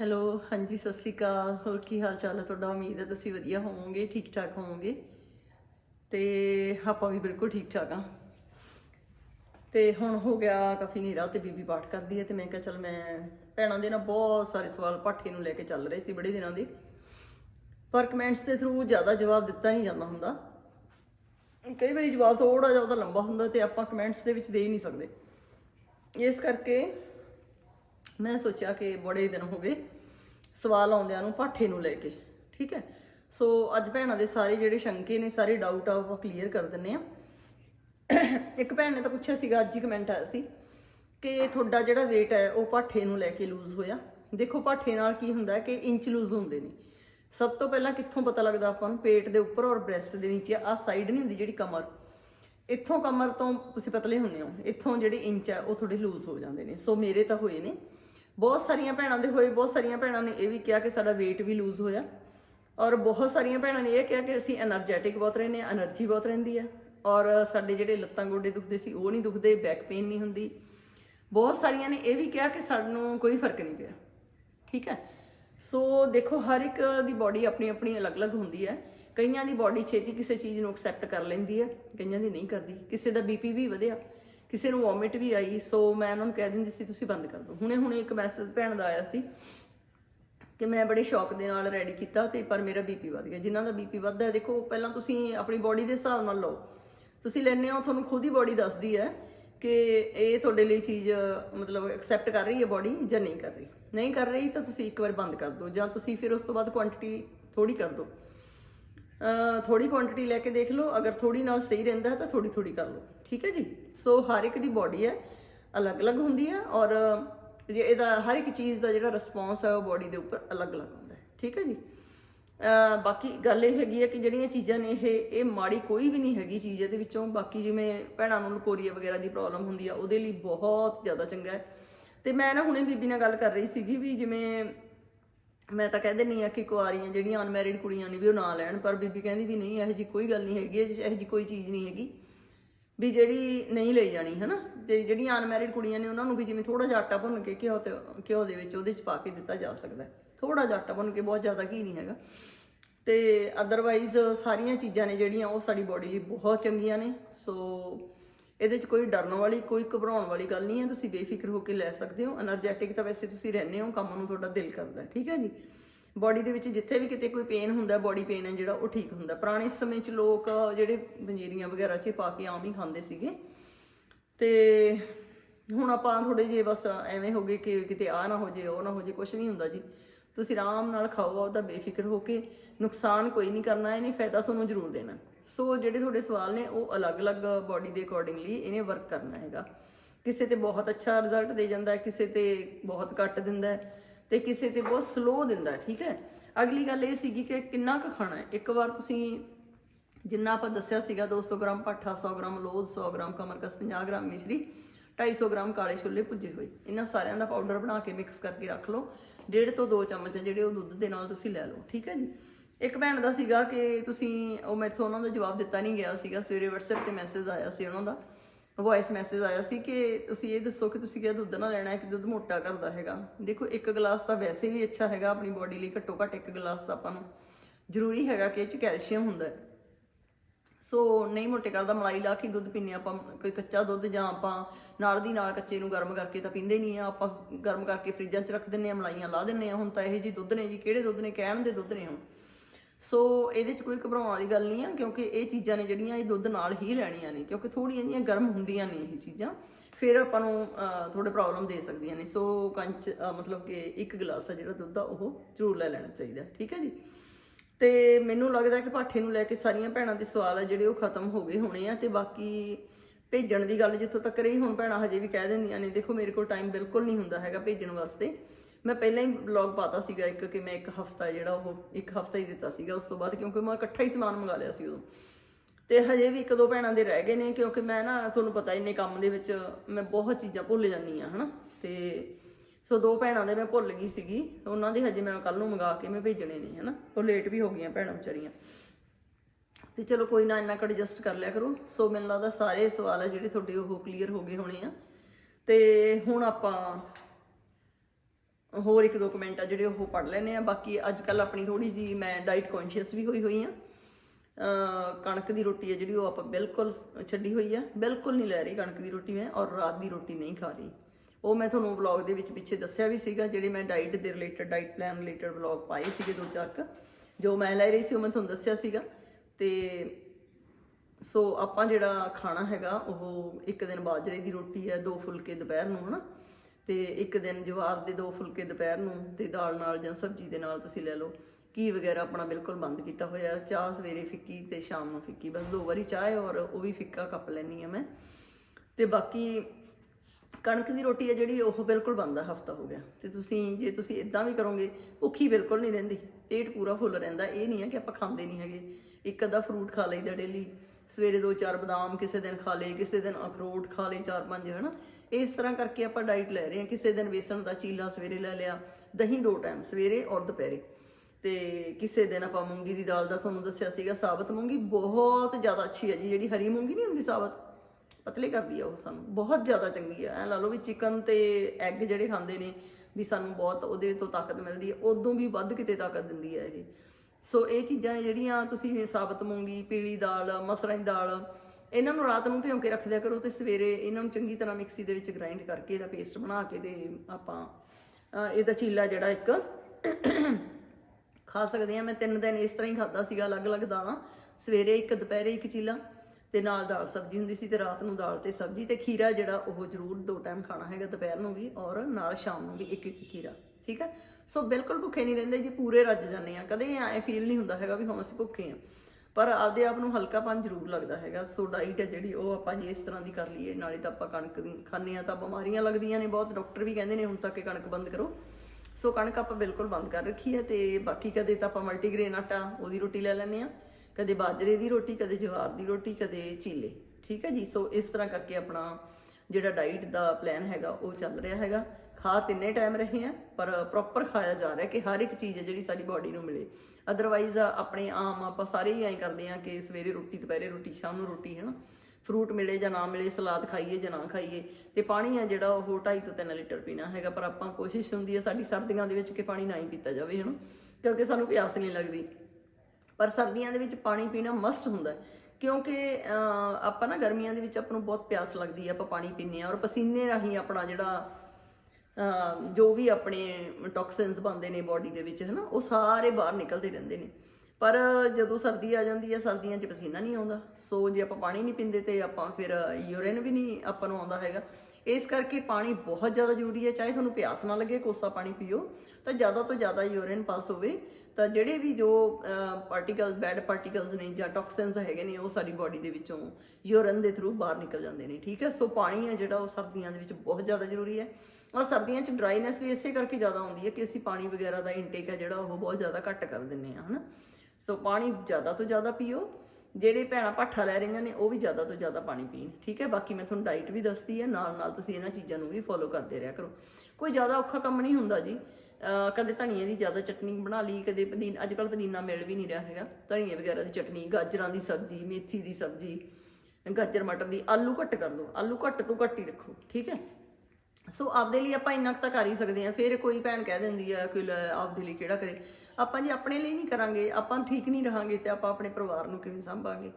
Hello, ਹਾਂਜੀ, ਸਤਿ ਸ਼੍ਰੀ ਅਕਾਲ। ਹੋਰ ਕੀ ਹਾਲ ਚਾਲ ਹੈ ਤੁਹਾਡਾ? ਉਮੀਦ ਹੈ ਤੁਸੀਂ ਵਧੀਆ ਹੋਵੋਗੇ ਠੀਕ ਠਾਕ ਹੋਵੋਗੇ। ਤੇ ਆਪਾਂ ਵੀ ਬਿਲਕੁਲ ਠੀਕ ਠਾਕ ਆ ਤੇ ਹੁਣ ਹੋ ਗਿਆ ਕਾਫੀ ਹਨੇਰਾ ਤੇ ਬੀਬੀ ਪਾਠ ਕਰਦੀ ਹੈ ਤੇ ਮੈਂ ਕਿਹਾ ਚਲ ਮੈਂ ਭੈਣਾਂ ਦੇ ਨਾਲ ਬਹੁਤ ਸਾਰੇ ਸਵਾਲ ਪਾਠੇ ਨੂੰ ਲੈ ਕੇ ਚੱਲ ਰਹੇ ਸੀ ਬੜੇ ਦਿਨਾਂ ਦੇ। ਪਰ ਕਮੈਂਟਸ ਦੇ ਥਰੂ ਜ਼ਿਆਦਾ ਜਵਾਬ ਦਿੱਤਾ ਨਹੀਂ ਜਾਂਦਾ ਹੁੰਦਾ। ਕਈ ਵਾਰੀ ਜਵਾਬ ਥੋੜਾ ਜਿਹਾ ਉਹਦਾ ਲੰਬਾ ਹੁੰਦਾ ਤੇ ਆਪਾਂ ਕਮੈਂਟਸ ਦੇ ਵਿੱਚ ਦੇ ਹੀ ਨਹੀਂ ਸਕਦੇ। ਇਸ ਕਰਕੇ ਮੈਂ ਸੋਚਿਆ ਕਿ ਬੜੇ ਦਿਨ ਹੋ ਗਏ ਸਵਾਲ ਆਉਂਦਿਆਂ ਨੂੰ ਪਾਠੇ ਨੂੰ ਲੈ ਕੇ, ਠੀਕ ਹੈ? ਸੋ ਅੱਜ ਭੈਣਾਂ ਦੇ ਸਾਰੇ ਜਿਹੜੇ ਸ਼ੰਕੇ ਨੇ, ਸਾਰੇ ਡਾਊਟ ਆ, ਉਹ ਆਪਾਂ ਕਲੀਅਰ ਕਰ ਦਿੰਨੇ ਆ ਇੱਕ ਭੈਣ ਨੇ ਤਾਂ ਪੁੱਛਿਆ ਸੀਗਾ, ਅੱਜ ਹੀ ਕਮੈਂਟ ਆਇਆ ਸੀ ਕਿ ਤੁਹਾਡਾ ਜਿਹੜਾ weight ਹੈ, ਉਹ ਪਾਠੇ ਨੂੰ ਲੈ ਕੇ ਲੂਜ਼ ਹੋਇਆ। ਦੇਖੋ, ਪਾਠੇ ਨਾਲ ਕੀ ਹੁੰਦਾ ਕਿ ਇੰਚ ਲੂਜ਼ ਹੁੰਦੇ ਨੇ। ਸਭ ਤੋਂ ਪਹਿਲਾਂ ਕਿੱਥੋਂ ਪਤਾ ਲੱਗਦਾ ਆਪਾਂ ਨੂੰ? ਪੇਟ ਦੇ ਉੱਪਰ ਔਰ ਬ੍ਰੈਸਟ ਦੇ ਨੀਚੇ। ਆਹ ਸਾਈਡ ਨਹੀਂ ਹੁੰਦੀ ਜਿਹੜੀ ਕਮਰ। ਇੱਥੋਂ ਕਮਰ ਤੋਂ ਤੁਸੀਂ ਪਤਲੇ ਹੁੰਦੇ ਹੋ। ਇੱਥੋਂ ਜਿਹੜੇ ਇੰਚ ਹੈ, ਉਹ ਥੋੜੇ ਲੂਜ਼ ਹੋ ਜਾਂਦੇ ਨੇ। ਸੋ ਮੇਰੇ ਤਾਂ ਹੋਏ ਨੇ। ਬਹੁਤ ਸਾਰੀਆਂ ਭੈਣਾਂ ਦੇ ਹੋਏ, ਬਹੁਤ ਸਾਰੀਆਂ ਭੈਣਾਂ ਨੇ ਇਹ ਵੀ ਕਿਹਾ ਕਿ ਸਾਡਾ weight ਵੀ ਲੂਜ਼ ਹੋਇਆ। ਔਰ ਬਹੁਤ ਸਾਰੀਆਂ ਭੈਣਾਂ ਨੇ ਇਹ ਕਿਹਾ ਕਿ ਅਸੀਂ એનર્ਜੈਟਿਕ ਬਹੁਤ ਰਹਿੰਦੇ ਆ એનર્ਜੀ ਬਹੁਤ ਰਹਿੰਦੀ ਆ ਔਰ ਸਾਡੇ ਜਿਹੜੇ ਲੱਤਾਂ ਗੋਡੇ ਦੁਖਦੇ ਸੀ, ਉਹ ਨਹੀਂ ਦੁਖਦੇ ਬੈਕ ਪੇਨ ਨਹੀਂ ਹੁੰਦੀ। ਬਹੁਤ ਸਾਰੀਆਂ ਨੇ ਇਹ ਵੀ ਕਿਹਾ ਕਿ ਸਾਨੂੰ ਕੋਈ ਫ਼ਰਕ ਨਹੀਂ ਪਿਆ। ਠੀਕ ਹੈ? ਸੋ ਦੇਖੋ, ਹਰ ਇੱਕ ਦੀ ਬਾਡੀ ਆਪਣੀ ਆਪਣੀ ਅਲੱਗ-ਅਲੱਗ ਹੁੰਦੀ ਹੈ। ਕਈਆਂ ਦੀ ਬਾਡੀ ਛੇਤੀ ਕਿਸੇ ਚੀਜ਼ ਨੂੰ ਐਕਸੈਪਟ ਕਰ ਲੈਂਦੀ ਹੈ, ਕਈਆਂ ਦੀ ਨਹੀਂ ਕਰਦੀ। ਕਿਸੇ ਦਾ ਬੀਪੀ ਵੀ ਵਧਿਆ ਕਿਸੇ ਨੂੰ ਵੋਮਿਟ ਵੀ ਆਈ ਸੋ ਮੈਂ ਉਹਨਾਂ ਨੂੰ ਕਹਿ ਦਿੰਦੀ ਸੀ, ਤੁਸੀਂ ਬੰਦ ਕਰ ਦਿਓ। ਹੁਣੇ ਹੁਣੇ ਇੱਕ ਮੈਸੇਜ ਭੈਣ ਦਾ ਆਇਆ ਸੀ ਕਿ ਮੈਂ ਬੜੇ ਸ਼ੌਕ ਦੇ ਨਾਲ ਰੈਡੀ ਕੀਤਾ ਤੇ ਪਰ ਮੇਰਾ ਬੀਪੀ ਵੱਧ ਗਿਆ। ਜਿਨ੍ਹਾਂ ਦਾ ਬੀਪੀ ਵੱਧਦਾ ਹੈ, ਦੇਖੋ, ਪਹਿਲਾਂ ਤੁਸੀਂ ਆਪਣੀ ਬਾਡੀ ਦੇ ਹਿਸਾਬ ਨਾਲ ਲਓ। ਤੁਸੀਂ ਲੈਣੇ ਹੋ, ਤੁਹਾਨੂੰ ਖੁਦ ਹੀ ਬਾਡੀ ਦੱਸਦੀ ਹੈ ਕਿ ਇਹ ਤੁਹਾਡੇ ਲਈ ਚੀਜ਼, ਮਤਲਬ ਐਕਸੈਪਟ ਕਰ ਰਹੀ ਹੈ ਬਾਡੀ ਜਾਂ ਨਹੀਂ ਕਰ ਰਹੀ। ਨਹੀਂ ਕਰ ਰਹੀ ਤਾਂ ਤੁਸੀਂ ਇੱਕ ਵਾਰ ਬੰਦ ਕਰ ਦਿਓ ਜਾਂ ਤੁਸੀਂ ਫਿਰ ਉਸ ਤੋਂ ਬਾਅਦ ਕੁਆਂਟੀਟੀ ਥੋੜੀ ਕਰ ਦਿਓ। ਥੋੜੀ ਕੁਆਂਟੀਟੀ ਲੈ ਕੇ ਦੇਖ ਲਓ। ਅਗਰ ਥੋੜੀ ਨਾਲ ਸਹੀ ਰਹਿੰਦਾ ਤਾਂ ਥੋੜੀ ਥੋੜੀ ਕਰ ਲਓ। ਠੀਕ ਹੈ ਜੀ? ਸੋ ਹਰ ਇੱਕ ਦੀ ਬਾਡੀ ਹੈ, ਅਲੱਗ-ਅਲੱਗ ਹੁੰਦੀ ਹੈ ਔਰ, ਜੇ ਇਹਦਾ ਹਰ ਇੱਕ ਚੀਜ਼ ਦਾ ਜਿਹੜਾ ਰਿਸਪੌਂਸ ਹੈ ਉਹ ਬਾਡੀ ਦੇ ਉੱਪਰ ਅਲੱਗ-ਅਲੱਗ ਹੁੰਦਾ ਹੈ। ਠੀਕ ਹੈ ਜੀ? ਬਾਕੀ ਗੱਲ ਇਹ ਹੈਗੀ ਹੈ ਕਿ ਜਿਹੜੀਆਂ ਚੀਜ਼ਾਂ ਨੇ ਇਹ ਇਹ ਮਾੜੀ ਕੋਈ ਵੀ ਨਹੀਂ ਹੈਗੀ ਚੀਜ਼ ਇਹਦੇ ਵਿੱਚੋਂ। ਬਾਕੀ ਜਿਵੇਂ ਭੈਣਾਂ ਨੂੰ ਕੋਰੀਆ ਵਗੈਰਾ ਦੀ ਪ੍ਰੋਬਲਮ ਹੁੰਦੀ ਆ, ਉਹਦੇ ਲਈ ਬਹੁਤ ਜ਼ਿਆਦਾ ਚੰਗਾ ਹੈ। ਤੇ ਮੈਂ ਨਾ ਹੁਣੇ ਬੀਬੀ ਨਾਲ ਗੱਲ ਕਰ ਰਹੀ ਸੀਗੀ ਵੀ ਜਿਵੇਂ ਮੈਂ ਤਾਂ ਕਹਿ ਦਿੰਨੀ ਆ ਕਿ ਕੁਆਰੀਆਂ ਜਿਹੜੀਆਂ ਅਨਮੈਰਿਡ ਕੁੜੀਆਂ ਨੇ ਵੀ ਉਹ ਨਾ ਲੈਣ, ਪਰ ਬੀਬੀ ਕਹਿੰਦੀ ਵੀ ਨਹੀਂ, ਇਹੋ ਜੀ ਕੋਈ ਗੱਲ ਨਹੀਂ ਹੈਗੀ, ਇਹੋ ਜੀ ਕੋਈ ਚੀਜ਼ ਨਹੀਂ ਹੈਗੀ। ਵੀ ਜਿਹੜੀ ਨਹੀਂ ਲਈ ਜਾਣੀ, ਹਨਾ? ਤੇ ਜਿਹੜੀਆਂ ਅਨਮੈਰਿਡ ਕੁੜੀਆਂ ਨੇ ਉਹਨਾਂ ਨੂੰ ਵੀ ਜਿਵੇਂ ਥੋੜਾ ਜਿਹਾ ਆਟਾ ਭੁੰਨ ਕੇ ਘਿਓ ਤੇ ਘਿਓ ਦੇ ਵਿੱਚ ਉਹਦੇ ਚ ਪਾ ਕੇ ਦਿੱਤਾ ਜਾ ਸਕਦਾ ਥੋੜਾ ਜਿਹਾ ਆਟਾ ਭੁੰਨ ਕੇ ਬਹੁਤ ਜ਼ਿਆਦਾ ਘੀ ਨਹੀਂ ਹੈਗਾ। ਤੇ ਅਦਰਵਾਈਜ਼ ਸਾਰੀਆਂ ਚੀਜ਼ਾਂ ਨੇ ਜਿਹੜੀਆਂ ਉਹ ਸਾਡੀ ਬਾਡੀ ਲਈ ਬਹੁਤ ਚੰਗੀਆਂ ਨੇ। ਸੋ ਇਹਦੇ 'ਚ ਕੋਈ ਡਰਨ ਵਾਲੀ, ਕੋਈ ਘਬਰਾਉਣ ਵਾਲੀ ਗੱਲ ਨਹੀਂ ਹੈ। ਤੁਸੀਂ ਬੇਫਿਕਰ ਹੋ ਕੇ ਲੈ ਸਕਦੇ ਹੋ। એનર્ਜੈਟਿਕ ਤਾਂ ਵੈਸੇ ਤੁਸੀਂ ਰਹਿੰਦੇ ਹੋ। ਕੰਮ ਨੂੰ ਤੁਹਾਡਾ ਦਿਲ ਕਰਦਾ ਠੀਕ ਹੈ ਜੀ? ਬਾਡੀ ਦੇ ਵਿੱਚ ਜਿੱਥੇ ਵੀ ਕਿਤੇ ਕੋਈ ਪੇਨ ਹੁੰਦਾ ਬਾਡੀ ਪੇਨ ਹੈ ਜਿਹੜਾ, ਉਹ ਠੀਕ ਹੁੰਦਾ ਪੁਰਾਣੇ ਸਮੇਂ 'ਚ ਲੋਕ ਜਿਹੜੇ ਬੰਜੇਰੀਆਂ ਵਗੈਰਾ 'ਚ ਪਾ ਕੇ ਆਮ ਹੀ ਖਾਂਦੇ ਸੀਗੇ। ਤੇ ਹੁਣ ਆਪਾਂ ਥੋੜੇ ਜੇ ਬਸ ਐਵੇਂ ਹੋ ਗਏ ਕਿ ਕਿਤੇ ਆ ਨਾ ਹੋ ਜੇ, ਉਹ ਨਾ ਹੋ ਜੇ ਕੁਝ ਨਹੀਂ ਹੁੰਦਾ ਜੀ। ਤੁਸੀਂ ਆਰਾਮ ਨਾਲ ਖਾਓ ਉਹਦਾ ਬੇਫਿਕਰ ਹੋ ਕੇ ਨੁਕਸਾਨ ਕੋਈ ਨਹੀਂ ਕਰਨਾ ਇਹਨੇ ਫਾਇਦਾ ਤੁਹਾਨੂੰ ਜ਼ਰੂਰ ਦੇਣਾ। ਸੋ ਜਿਹੜੇ ਤੁਹਾਡੇ ਸਵਾਲ ਨੇ, ਉਹ ਅਲੱਗ-ਅਲੱਗ ਬਾਡੀ ਦੇ ਅਕੋਰਡਿੰਗਲੀ ਇਹਨੇ ਵਰਕ ਕਰਨਾ ਹੈਗਾ। ਕਿਸੇ ਤੇ ਬਹੁਤ ਅੱਛਾ ਰਿਜ਼ਲਟ ਦੇ ਜਾਂਦਾ ਹੈ, ਕਿਸੇ ਤੇ ਬਹੁਤ ਘੱਟ ਦਿੰਦਾ ਹੈ ਤੇ ਕਿਸੇ ਤੇ ਬਹੁਤ ਸਲੋ ਦਿੰਦਾ ਠੀਕ ਹੈ? ਅਗਲੀ ਗੱਲ ਇਹ ਸੀਗੀ ਕਿ ਕਿੰਨਾ ਕੁ ਖਾਣਾ ਹੈ? ਇੱਕ ਵਾਰ ਤੁਸੀਂ ਜਿੰਨਾ ਆਪਾਂ ਦੱਸਿਆ ਸੀਗਾ 200 ਗ੍ਰਾਮ ਪਾਠਾ 100 ਗ੍ਰਾਮ ਲੋਧ 100 ਗ੍ਰਾਮ ਕਮਰਕਸ 50 ਗ੍ਰਾਮ ਮਿਸ਼ਰੀ 250 ਗ੍ਰਾਮ ਕਾਲੇ ਛੋਲੇ ਭੁੱਜੇ ਹੋਏ। ਇਹਨਾਂ ਸਾਰਿਆਂ ਦਾ ਪਾਊਡਰ ਬਣਾ ਕੇ ਮਿਕਸ ਕਰਕੇ ਰੱਖ ਲਓ। ਡੇਢ ਤੋਂ 2 ਚਮਚ ਜਿਹੜੇ ਉਹ ਦੁੱਧ ਦੇ ਨਾਲ ਤੁਸੀਂ ਲੈ ਲਓ, ਠੀਕ ਹੈ ਜੀ? ਇੱਕ ਭੈਣ ਦਾ ਸੀਗਾ ਕਿ ਤੁਸੀਂ, ਉਹ ਮੈਥੋਂ ਉਹਨਾਂ ਦਾ ਜਵਾਬ ਦਿੱਤਾ ਨਹੀਂ ਗਿਆ ਸੀਗਾ, ਸਵੇਰੇ WhatsApp ਤੇ ਮੈਸੇਜ ਆਇਆ ਸੀ ਉਹਨਾਂ ਦਾ ਵੌਇਸ ਮੈਸੇਜ ਆਇਆ ਸੀ ਕਿ ਤੁਸੀਂ ਇਹ ਦੱਸੋ ਕਿ ਤੁਸੀਂ ਕਿਹਾ ਦੁੱਧ ਨਾਲ ਲੈਣਾ ਹੈ ਕਿ ਦੁੱਧ ਮੋਟਾ ਕਰਦਾ ਹੈਗਾ। ਦੇਖੋ, ਇੱਕ ਗਲਾਸ ਤਾਂ ਵੈਸੇ ਵੀ ਅੱਛਾ ਹੈਗਾ, ਆਪਣੀ ਬਾਡੀ ਲਈ ਘੱਟੋ ਘੱਟ ਇੱਕ ਗਲਾਸ ਤਾਂ ਆਪਾਂ ਨੂੰ ਜ਼ਰੂਰੀ ਹੈਗਾ ਕਿ ਇਹ ਚ ਕੈਲਸ਼ੀਅਮ ਹੁੰਦਾ ਹੈ। ਸੋ ਨਹੀਂ ਮੋਟੇ ਕਰਦਾ ਮਲਾਈ ਲਾ ਕੇ ਦੁੱਧ ਪੀਂਦੇ ਹਾਂ ਆਪਾਂ ਕੋਈ ਕੱਚਾ ਦੁੱਧ ਜਾਂ ਆਪਾਂ ਨਾਲ ਦੀ ਨਾਲ ਕੱਚੇ ਨੂੰ ਗਰਮ ਕਰਕੇ ਤਾਂ ਪੀਂਦੇ ਨਹੀਂ ਆ ਆਪਾਂ ਗਰਮ ਕਰਕੇ ਫਰਿੱਜਾਂ 'ਚ ਰੱਖ ਦਿੰਨੇ ਆ ਮਲਾਈਆਂ ਲਾ ਦਿੰਨੇ ਆ ਹੁਣ ਤਾਂ ਇਹੋ ਜੀ ਦੁੱਧ ਨੇ ਜੀ ਕਿਹੜੇ ਦੁੱਧ ਨੇ ਕਹਿਣ ਦੇ ਦੁੱਧ ਨੇ ਹੁਣ। ਸੋ ਇਹਦੇ 'ਚ ਕੋਈ ਘਬਰਾਉਣ ਵਾਲੀ ਗੱਲ ਨਹੀਂ ਆ ਕਿਉਂਕਿ ਇਹ ਚੀਜ਼ਾਂ ਨੇ ਜਿਹੜੀਆਂ ਇਹ ਦੁੱਧ ਨਾਲ ਹੀ ਲੈਣੀਆਂ ਨੇ ਕਿਉਂਕਿ ਥੋੜੀਆਂ ਜਿਹੀਆਂ ਗਰਮ ਹੁੰਦੀਆਂ ਨੇ ਇਹ ਚੀਜ਼ਾਂ ਫਿਰ ਆਪਾਂ ਨੂੰ ਅਹ, ਥੋੜੇ ਪ੍ਰੋਬਲਮ ਦੇ ਸਕਦੀਆਂ ਨੇ। ਸੋ ਕੰਚ ਮਤਲਬ ਕਿ ਇੱਕ ਗਲਾਸ ਆ ਜਿਹੜਾ ਦੁੱਧ ਆ ਉਹ ਜ਼ਰੂਰ ਲੈ ਲੈਣਾ ਚਾਹੀਦਾ ਠੀਕ ਹੈ ਜੀ? ਤੇ ਮੈਨੂੰ ਲੱਗਦਾ ਕਿ ਪਾਠੇ ਨੂੰ ਲੈ ਕੇ ਸਾਰੀਆਂ ਭੈਣਾਂ ਦੇ ਸਵਾਲ ਆ ਜਿਹੜੇ ਉਹ ਖਤਮ ਹੋ ਗਏ ਹੋਣੇ ਆ ਤੇ ਬਾਕੀ ਭੇਜਣ ਦੀ ਗੱਲ ਜਿੱਥੋਂ ਤੱਕ ਰਹੀ, ਹੁਣ ਭੈਣਾਂ ਹਜੇ ਵੀ ਕਹਿ ਦਿੰਦੀਆਂ ਨੇ, ਦੇਖੋ ਮੇਰੇ ਕੋਲ ਟਾਈਮ ਬਿਲਕੁਲ ਨਹੀਂ ਹੁੰਦਾ ਹੈਗਾ ਭੇਜਣ ਵਾਸਤੇ। ਮੈਂ ਪਹਿਲਾਂ ਹੀ ਬਲੌਗ ਪਾਤਾ ਸੀਗਾ ਇੱਕ ਕਿ ਮੈਂ ਇੱਕ ਹਫਤਾ ਜਿਹੜਾ ਉਹ, ਇੱਕ ਹਫਤਾ ਹੀ ਦਿੱਤਾ ਸੀਗਾ ਉਸ ਤੋਂ ਬਾਅਦ, ਕਿਉਂਕਿ ਮੈਂ ਇਕੱਠਾ ਹੀ ਸਮਾਨ ਮੰਗਾ ਲਿਆ ਸੀ ਉਦੋਂ। ਤੇ ਹਜੇ ਵੀ ਇੱਕ ਦੋ ਭੈਣਾਂ ਦੇ ਰਹਿ ਗਏ ਨੇ, ਕਿਉਂਕਿ ਮੈਂ ਨਾ, ਤੁਹਾਨੂੰ ਪਤਾ ਇੰਨੇ ਕੰਮ ਦੇ ਵਿੱਚ ਮੈਂ ਬਹੁਤ ਚੀਜ਼ਾਂ ਭੁੱਲ ਜਾਂਦੀ ਆ ਹਨਾ? ਤੇ ਸੋ ਦੋ ਭੈਣਾਂ ਦੇ ਮੈਂ ਭੁੱਲ ਗਈ ਸੀਗੀ ਉਹਨਾਂ ਦੇ ਹਜੇ ਮੈਂ ਕੱਲ ਨੂੰ ਮੰਗਾ ਕੇ ਮੈਂ ਭੇਜਣੇ ਨੇ, ਹਨਾ? ਉਹ ਲੇਟ ਵੀ ਹੋ ਗਈਆਂ ਭੈਣਾਂ ਵਿਚਾਰੀਆਂ। ਤੇ ਚਲੋ ਕੋਈ ਨਾ, ਇੰਨਾ ਕੁ ਐਡਜਸਟ ਕਰ ਲਿਆ ਕਰੋ। ਸੋ ਮੈਨੂੰ ਲੱਗਦਾ ਸਾਰੇ ਸਵਾਲ ਆ ਜਿਹੜੇ ਤੁਹਾਡੇ ਉਹ ਕਲੀਅਰ ਹੋ ਗਏ ਹੋਣੇ ਆ। ਤੇ ਹੁਣ ਆਪਾਂ ਹੋਰ ਇੱਕ ਦੋ ਕਮੈਂਟ ਆ ਜਿਹੜੇ ਉਹ ਪੜ ਲੈਣੇ ਆ। ਬਾਕੀ ਅੱਜ ਕੱਲ ਆਪਣੀ ਥੋੜੀ ਜੀ ਮੈਂ ਡਾਈਟ ਕੌਨਸ਼ੀਅਸ ਵੀ ਹੋਈ ਹੋਈ ਆ। ਕਣਕ ਦੀ ਰੋਟੀ ਹੈ ਜਿਹੜੀ ਉਹ ਆਪਾਂ ਬਿਲਕੁਲ ਛੱਡੀ ਹੋਈ ਆ। ਬਿਲਕੁਲ ਨਹੀਂ ਲੈ ਰਹੀ ਕਣਕ ਦੀ ਰੋਟੀ ਮੈਂ ਔਰ ਰਾਤ ਦੀ ਰੋਟੀ ਨਹੀਂ ਖਾ ਰਹੀ। ਉਹ ਮੈਂ ਤੁਹਾਨੂੰ ਵਲੌਗ ਦੇ ਵਿੱਚ ਪਿੱਛੇ ਦੱਸਿਆ ਵੀ ਸੀਗਾ, ਜਿਹੜੇ ਮੈਂ ਡਾਈਟ ਦੇ related diet plan related vlog ਪਾਏ ਸੀਗੇ ਦੋ ਚਾਰ ਕ, ਜੋ ਮੈਂ ਲੈ ਰਹੀ ਸੀ ਉਹ ਮੈਂ ਤੁਹਾਨੂੰ ਦੱਸਿਆ ਸੀਗਾ। ਤੇ ਸੋ ਆਪਾਂ ਜਿਹੜਾ ਖਾਣਾ ਹੈਗਾ, ਉਹ ਇੱਕ ਦਿਨ ਬਾਜਰੇ ਦੀ ਰੋਟੀ ਹੈ, ਦੋ ਫੁਲਕੇ ਦੁਪਹਿਰ ਨੂੰ, ਹਨਾ? ਤੇ ਇੱਕ ਦਿਨ ਜਵਾਰ ਦੇ ਦੋ ਫੁਲਕੇ ਦੁਪਹਿਰ ਨੂੰ, ਤੇ ਦਾਲ ਨਾਲ ਜਾਂ ਸਬਜ਼ੀ ਦੇ ਨਾਲ ਤੁਸੀਂ ਲੈ ਲਓ। ਘੀ ਵਗੈਰਾ ਆਪਣਾ ਬਿਲਕੁਲ ਬੰਦ ਕੀਤਾ ਹੋਇਆ ਚਾਹ ਸਵੇਰੇ ਫਿੱਕੀ ਤੇ ਸ਼ਾਮ ਨੂੰ ਫਿੱਕੀ। ਬਸ ਦੋ ਵਾਰੀ ਚਾਹ ਔਰ ਉਹ ਵੀ ਫਿੱਕਾ ਕੱਪ ਲੈਣੀ ਆ ਮੈਂ। ਤੇ ਬਾਕੀ ਕਣਕ ਦੀ ਰੋਟੀ ਹੈ ਜਿਹੜੀ ਉਹ ਬਿਲਕੁਲ ਬੰਦ ਆ, ਹਫਤਾ ਹੋ ਗਿਆ। ਤੇ ਤੁਸੀਂ ਜੇ ਤੁਸੀਂ ਇਦਾਂ ਵੀ ਕਰੋਗੇ, ਭੁੱਖੀ ਬਿਲਕੁਲ ਨਹੀਂ ਰਹਿੰਦੀ। ਪੇਟ ਪੂਰਾ ਫੁੱਲ ਰਹਿੰਦਾ। ਇਹ ਨਹੀਂ ਹੈ ਕਿ ਆਪਾਂ ਖਾਂਦੇ ਨਹੀਂ ਹੈਗੇ। ਇੱਕ ਅੱਧਾ ਫਰੂਟ ਖਾ ਲਈਦਾ ਡੇਲੀ ਸਵੇਰੇ ਦੋ ਚਾਰ ਬਦਾਮ ਕਿਸੇ ਦਿਨ ਖਾ ਲਏ, ਕਿਸੇ ਦਿਨ ਅਖਰੋਟ ਖਾ ਲਏ, ਚਾਰ ਪੰਜ, ਹਨਾ? ਇਸ ਤਰ੍ਹਾਂ ਕਰਕੇ ਆਪਾਂ ਡਾਈਟ ਲੈ ਰਹੇ ਹਾਂ। ਕਿਸੇ ਦਿਨ ਵੇਸਣ ਦਾ ਚੀਲਾ ਸਵੇਰੇ ਲੈ ਲਿਆ, ਦਹੀਂ ਦੋ ਟਾਈਮ ਸਵੇਰੇ ਔਰ ਦੁਪਹਿਰੇ। ਤੇ ਕਿਸੇ ਦਿਨ ਆਪਾਂ ਮੂੰਗੀ ਦੀ ਦਾਲ ਦਾ ਤੁਹਾਨੂੰ ਦੱਸਿਆ ਸੀਗਾ, ਸਾਬਤ ਮੂੰਗੀ ਬਹੁਤ ਜ਼ਿਆਦਾ ਅੱਛੀ ਹੈ ਜੀ। ਜਿਹੜੀ ਹਰੀ ਮੂੰਗੀ ਨਹੀਂ ਹੁੰਦੀ ਸਾਬਤ? ਪਤਲੇ ਕਰਦੀ ਆ ਉਹ ਸਾਨੂੰ, ਬਹੁਤ ਜ਼ਿਆਦਾ ਚੰਗੀ ਆ। ਐ ਲਾ ਲਓ ਵੀ ਚਿਕਨ ਤੇ ਐਗ ਜਿਹੜੇ ਖਾਂਦੇ ਨੇ ਵੀ ਸਾਨੂੰ ਬਹੁਤ ਉਹਦੇ ਤੋਂ ਤਾਕਤ ਮਿਲਦੀ ਹੈ ਉਦੋਂ ਵੀ ਵੱਧ ਕਿਤੇ ਤਾਕਤ ਦਿੰਦੀ ਹੈ ਇਹ। ਸੋ ਇਹ ਚੀਜ਼ਾਂ ਨੇ ਜਿਹੜੀਆਂ ਤੁਸੀਂ ਸਾਬਤ ਮੂੰਗੀ, ਪੀਲੀ ਦਾਲ, ਮਸਰਾਂ ਦੀ ਦਾਲ, ਇਹਨਾਂ ਨੂੰ ਰਾਤ ਨੂੰ ਭਿਉਂ ਕੇ ਰੱਖ ਦਿਆ ਕਰੋ ਤੇ ਸਵੇਰੇ ਇਹਨਾਂ ਨੂੰ ਚੰਗੀ ਤਰ੍ਹਾਂ ਮਿਕਸੀ ਦੇ ਵਿੱਚ ਗ੍ਰਾਈਂਡ ਕਰਕੇ ਇਹਦਾ ਪੇਸਟ ਬਣਾ ਕੇ ਤੇ ਆਪਾਂ ਇਹਦਾ ਚੀਲਾ ਜਿਹੜਾ ਇੱਕ ਖਾ ਸਕਦੇ ਆ। ਮੈਂ ਤਿੰਨ ਦਿਨ ਇਸ ਤਰ੍ਹਾਂ ਹੀ ਖਾਦਾ ਸੀਗਾ ਅਲੱਗ-ਅਲੱਗ ਦਾਲਾਂ। ਸਵੇਰੇ ਇੱਕ, ਦੁਪਹਿਰੇ ਇੱਕ ਚੀਲਾ। ਤੇ ਨਾਲ ਦਾਲ ਸਬਜ਼ੀ ਹੁੰਦੀ ਸੀ ਤੇ ਰਾਤ ਨੂੰ ਦਾਲ ਤੇ ਸਬਜ਼ੀ ਤੇ ਖੀਰਾ ਜਿਹੜਾ ਉਹ ਜ਼ਰੂਰ ਦੋ ਟਾਈਮ ਖਾਣਾ ਹੈਗਾ ਦੁਪਹਿਰ ਨੂੰ ਵੀ ਔਰ ਨਾਲ ਸ਼ਾਮ ਨੂੰ ਵੀ ਇੱਕ ਇੱਕ ਖੀਰਾ, ਠੀਕ ਹੈ? ਸੋ ਬਿਲਕੁਲ ਭੁੱਖੇ ਨਹੀਂ ਰਹਿੰਦੇ ਜੀ, ਪੂਰੇ ਰੱਜ ਜਾਂਦੇ ਆ। ਕਦੇ ਐ ਫੀਲ ਨਹੀਂ ਹੁੰਦਾ ਹੈਗਾ ਵੀ ਹੁਣ ਅਸੀਂ ਭੁੱਖੇ ਆ। ਪਰ ਆਪਦੇ ਆਪ ਨੂੰ ਹਲਕਾਪਨ ਜ਼ਰੂਰ ਲੱਗਦਾ ਹੈਗਾ। ਸੋ ਡਾਈਟ ਹੈ ਜਿਹੜੀ, ਉਹ ਆਪਾਂ ਜੇ ਇਸ ਤਰ੍ਹਾਂ ਦੀ ਕਰ ਲਈਏ। ਨਾਲੇ ਤਾਂ ਆਪਾਂ ਕਣਕ ਦੀ ਖਾਂਦੇ ਆ, ਤਾਂ ਬਿਮਾਰੀਆਂ ਲੱਗਦੀਆਂ ਨੇ ਬਹੁਤ। ਡਾਕਟਰ ਵੀ ਕਹਿੰਦੇ ਨੇ ਹੁਣ ਤੱਕ ਕਿ ਕਣਕ ਬੰਦ ਕਰੋ। ਸੋ ਕਣਕ ਆਪਾਂ ਬਿਲਕੁਲ ਬੰਦ ਕਰ ਰੱਖੀ ਹੈ ਤੇ ਬਾਕੀ ਕਦੇ ਤਾਂ ਆਪਾਂ ਮਲਟੀਗ੍ਰੇਨ ਆਟਾ, ਉਹਦੀ ਰੋਟੀ ਲੈ ਲੈਂਦੇ ਆ। ਕਦੇ ਬਾਜਰੇ ਦੀ ਰੋਟੀ, ਕਦੇ ਜਵਾਰ ਦੀ ਰੋਟੀ, ਕਦੇ ਚੀਲੇ। ਠੀਕ ਹੈ ਜੀ? ਸੋ ਇਸ ਤਰ੍ਹਾਂ ਕਰਕੇ ਆਪਣਾ ਜਿਹੜਾ ਡਾਈਟ ਦਾ ਪਲਾਨ ਹੈਗਾ, ਉਹ ਚੱਲ ਰਿਹਾ ਹੈਗਾ। ਖਾ ਤਿੰਨੇ ਟਾਈਮ ਰਹੇ ਆ ਪਰ ਪ੍ਰੋਪਰ ਖਾਇਆ ਜਾ ਰਿਹਾ ਕਿ ਹਰ ਇੱਕ ਚੀਜ਼ ਹੈ ਜਿਹੜੀ ਸਾਡੀ ਬਾਡੀ ਨੂੰ ਮਿਲੇ। ਅਦਰਵਾਈਜ਼ ਆਪਣੇ ਆਮ ਆਪਾਂ ਸਾਰੇ ਹੀ ਐਂ ਕਰਦੇ ਆ ਕਿ ਸਵੇਰੇ ਰੋਟੀ, ਦੁਪਹਿਰੇ ਰੋਟੀ, ਸ਼ਾਮ ਨੂੰ ਰੋਟੀ ਹੈ ਨਾ ਫਰੂਟ ਮਿਲੇ ਜਾਂ ਨਾ ਮਿਲੇ, ਸਲਾਦ ਖਾਈਏ ਜਾਂ ਨਾ ਖਾਈਏ, ਤੇ ਪਾਣੀ ਆ ਜਿਹੜਾ ਉਹ 2.5 ਤੋਂ 3 ਲੀਟਰ ਪੀਣਾ ਹੈਗਾ, ਪਰ ਆਪਾਂ ਕੋਸ਼ਿਸ਼ ਹੁੰਦੀ ਹੈ ਸਾਡੀ ਸਰਦੀਆਂ ਦੇ ਵਿੱਚ ਕਿ ਪਾਣੀ ਨਾ ਹੀ ਪੀਤਾ ਜਾਵੇ, ਹਨਾ? ਕਿਉਂਕਿ ਸਾਨੂੰ ਪਿਆਸ ਨਹੀਂ ਲੱਗਦੀ। ਪਰ ਸਰਦੀਆਂ ਦੇ ਵਿੱਚ ਪਾਣੀ ਪੀਣਾ ਮਸਟ ਹੁੰਦਾ ਕਿਉਂਕਿ ਆਪਾਂ ਨਾ ਗਰਮੀਆਂ ਦੇ ਵਿੱਚ ਆਪਾਂ ਨੂੰ ਬਹੁਤ ਪਿਆਸ ਲੱਗਦੀ ਹੈ, ਆਪਾਂ ਪਾਣੀ ਪੀਂਦੇ ਆ ਔਰ ਪਸੀਨੇ ਰਾਹੀਂ ਆਪਣਾ ਜਿਹੜਾ ਜੋ ਵੀ ਆਪਣੇ ਟੌਕਸਿਨਸ ਬਣਦੇ ਨੇ ਬਾਡੀ ਦੇ ਵਿੱਚ, ਹਨਾ, ਉਹ ਸਾਰੇ ਬਾਹਰ ਨਿਕਲਦੇ ਰਹਿੰਦੇ ਨੇ। ਪਰ ਜਦੋਂ ਸਰਦੀ ਆ ਜਾਂਦੀ ਹੈ, ਸਰਦੀਆਂ 'ਚ ਪਸੀਨਾ ਨਹੀਂ ਆਉਂਦਾ। ਸੋ ਜੇ ਆਪਾਂ ਪਾਣੀ ਨਹੀਂ ਪੀਂਦੇ ਤੇ ਆਪਾਂ ਫਿਰ ਯੂਰਿਨ ਵੀ ਨਹੀਂ ਆਪਾਂ ਨੂੰ ਆਉਂਦਾ ਹੈਗਾ। ਇਸ ਕਰਕੇ ਪਾਣੀ ਬਹੁਤ ਜ਼ਿਆਦਾ ਜ਼ਰੂਰੀ ਹੈ। ਚਾਹੇ ਤੁਹਾਨੂੰ ਪਿਆਸ ਨਾ ਲੱਗੇ, ਕੋਸਾ ਪਾਣੀ ਪੀਓ। ਤਾਂ ਜ਼ਿਆਦਾ ਤੋਂ ਜ਼ਿਆਦਾ ਯੂਰਿਨ ਪਾਸ ਹੋਵੇ। ਤਾਂ ਜਿਹੜੇ ਵੀ ਜੋ ਪਾਰਟੀਕਲ ਬੈਡ ਪਾਰਟੀਕਲਸ ਨੇ ਜਾਂ ਟੌਕਸਿਨਸ ਹੈਗੇ ਨੇ, ਉਹ ਸਾਡੀ ਬਾਡੀ ਦੇ ਵਿੱਚੋਂ ਯੂਰਨ ਦੇ ਥਰੂ ਬਾਹਰ ਨਿਕਲ ਜਾਂਦੇ ਨੇ, ਠੀਕ ਹੈ? ਸੋ ਪਾਣੀ ਹੈ ਜਿਹੜਾ, ਉਹ ਸਰਦੀਆਂ ਦੇ ਵਿੱਚ ਬਹੁਤ ਜ਼ਿਆਦਾ ਜ਼ਰੂਰੀ ਹੈ। ਔਰ ਸਰਦੀਆਂ 'ਚ ਡਰਾਈਨੈਸ ਵੀ ਇਸੇ ਕਰਕੇ ਜ਼ਿਆਦਾ ਆਉਂਦੀ ਹੈ ਕਿ ਅਸੀਂ ਪਾਣੀ ਵਗੈਰਾ ਦਾ ਇਨਟੇਕ ਹੈ ਜਿਹੜਾ, ਉਹ ਬਹੁਤ ਜ਼ਿਆਦਾ ਘੱਟ ਕਰ ਦਿੰਨੇ ਆ ਹਨਾ? ਸੋ ਪਾਣੀ ਜ਼ਿਆਦਾ ਤੋਂ ਜ਼ਿਆਦਾ ਪੀਓ। ਜਿਹੜੇ ਭੈਣਾਂ ਪਾਠਾ ਲੈ ਰਹੀਆਂ ਨੇ, ਉਹ ਵੀ ਜ਼ਿਆਦਾ ਤੋਂ ਜ਼ਿਆਦਾ ਪਾਣੀ ਪੀਣ, ਠੀਕ ਹੈ? ਬਾਕੀ ਮੈਂ ਤੁਹਾਨੂੰ ਡਾਈਟ ਵੀ ਦੱਸਦੀ ਹੈ ਨਾਲ ਨਾਲ ਤੁਸੀਂ ਇਹਨਾਂ ਚੀਜ਼ਾਂ ਨੂੰ ਵੀ ਫੋਲੋ ਕਰਦੇ ਰਿਹਾ ਕਰੋ। ਕੋਈ ਜ਼ਿਆਦਾ ਔਖਾ ਕੰਮ ਨਹੀਂ ਹੁੰਦਾ ਜੀ। ਕਦੇ ਧਨੀਏ ਦੀ ਜ਼ਿਆਦਾ ਚਟਨੀ ਬਣਾ ਲਈ, ਕਦੇ ਪੁਦੀਨਾ ਅੱਜ ਕੱਲ ਪੁਦੀਨਾ ਮਿਲ ਵੀ ਨਹੀਂ ਰਿਹਾ ਹੈਗਾ। ਧਨੀਏ ਵਗੈਰਾ ਦੀ ਚਟਨੀ, ਗਾਜਰਾਂ ਦੀ ਸਬਜ਼ੀ, ਮੇਥੀ ਦੀ ਸਬਜ਼ੀ, ਗਾਜਰ, ਮਟਰ ਦੀ ਆਲੂ ਘੱਟ ਕਰ ਦਿਓ ਆਲੂ ਘੱਟ ਤੋਂ ਘੱਟ ਹੀ ਰੱਖੋ, ਠੀਕ ਹੈ? ਸੋ ਆਪਦੇ ਲਈ ਆਪਾਂ ਇੰਨਾ ਕੁ ਤਾਂ ਕਰ ਹੀ ਸਕਦੇ ਆ ਫਿਰ ਕੋਈ ਭੈਣ ਕਹਿ ਦਿੰਦੀ ਆ ਕਿ ਆਪਦੇ ਲਈ ਕਿਹੜਾ ਕਰੇ? ਆਪਾਂ ਜੇ ਆਪਣੇ ਲਈ ਨਹੀਂ ਕਰਾਂਗੇ, ਆਪਾਂ ਠੀਕ ਨਹੀਂ ਰਹਾਂਗੇ ਤੇ ਆਪਾਂ ਆਪਣੇ ਪਰਿਵਾਰ ਨੂੰ ਕਿਵੇਂ ਸੰਭਾਂਗੇ?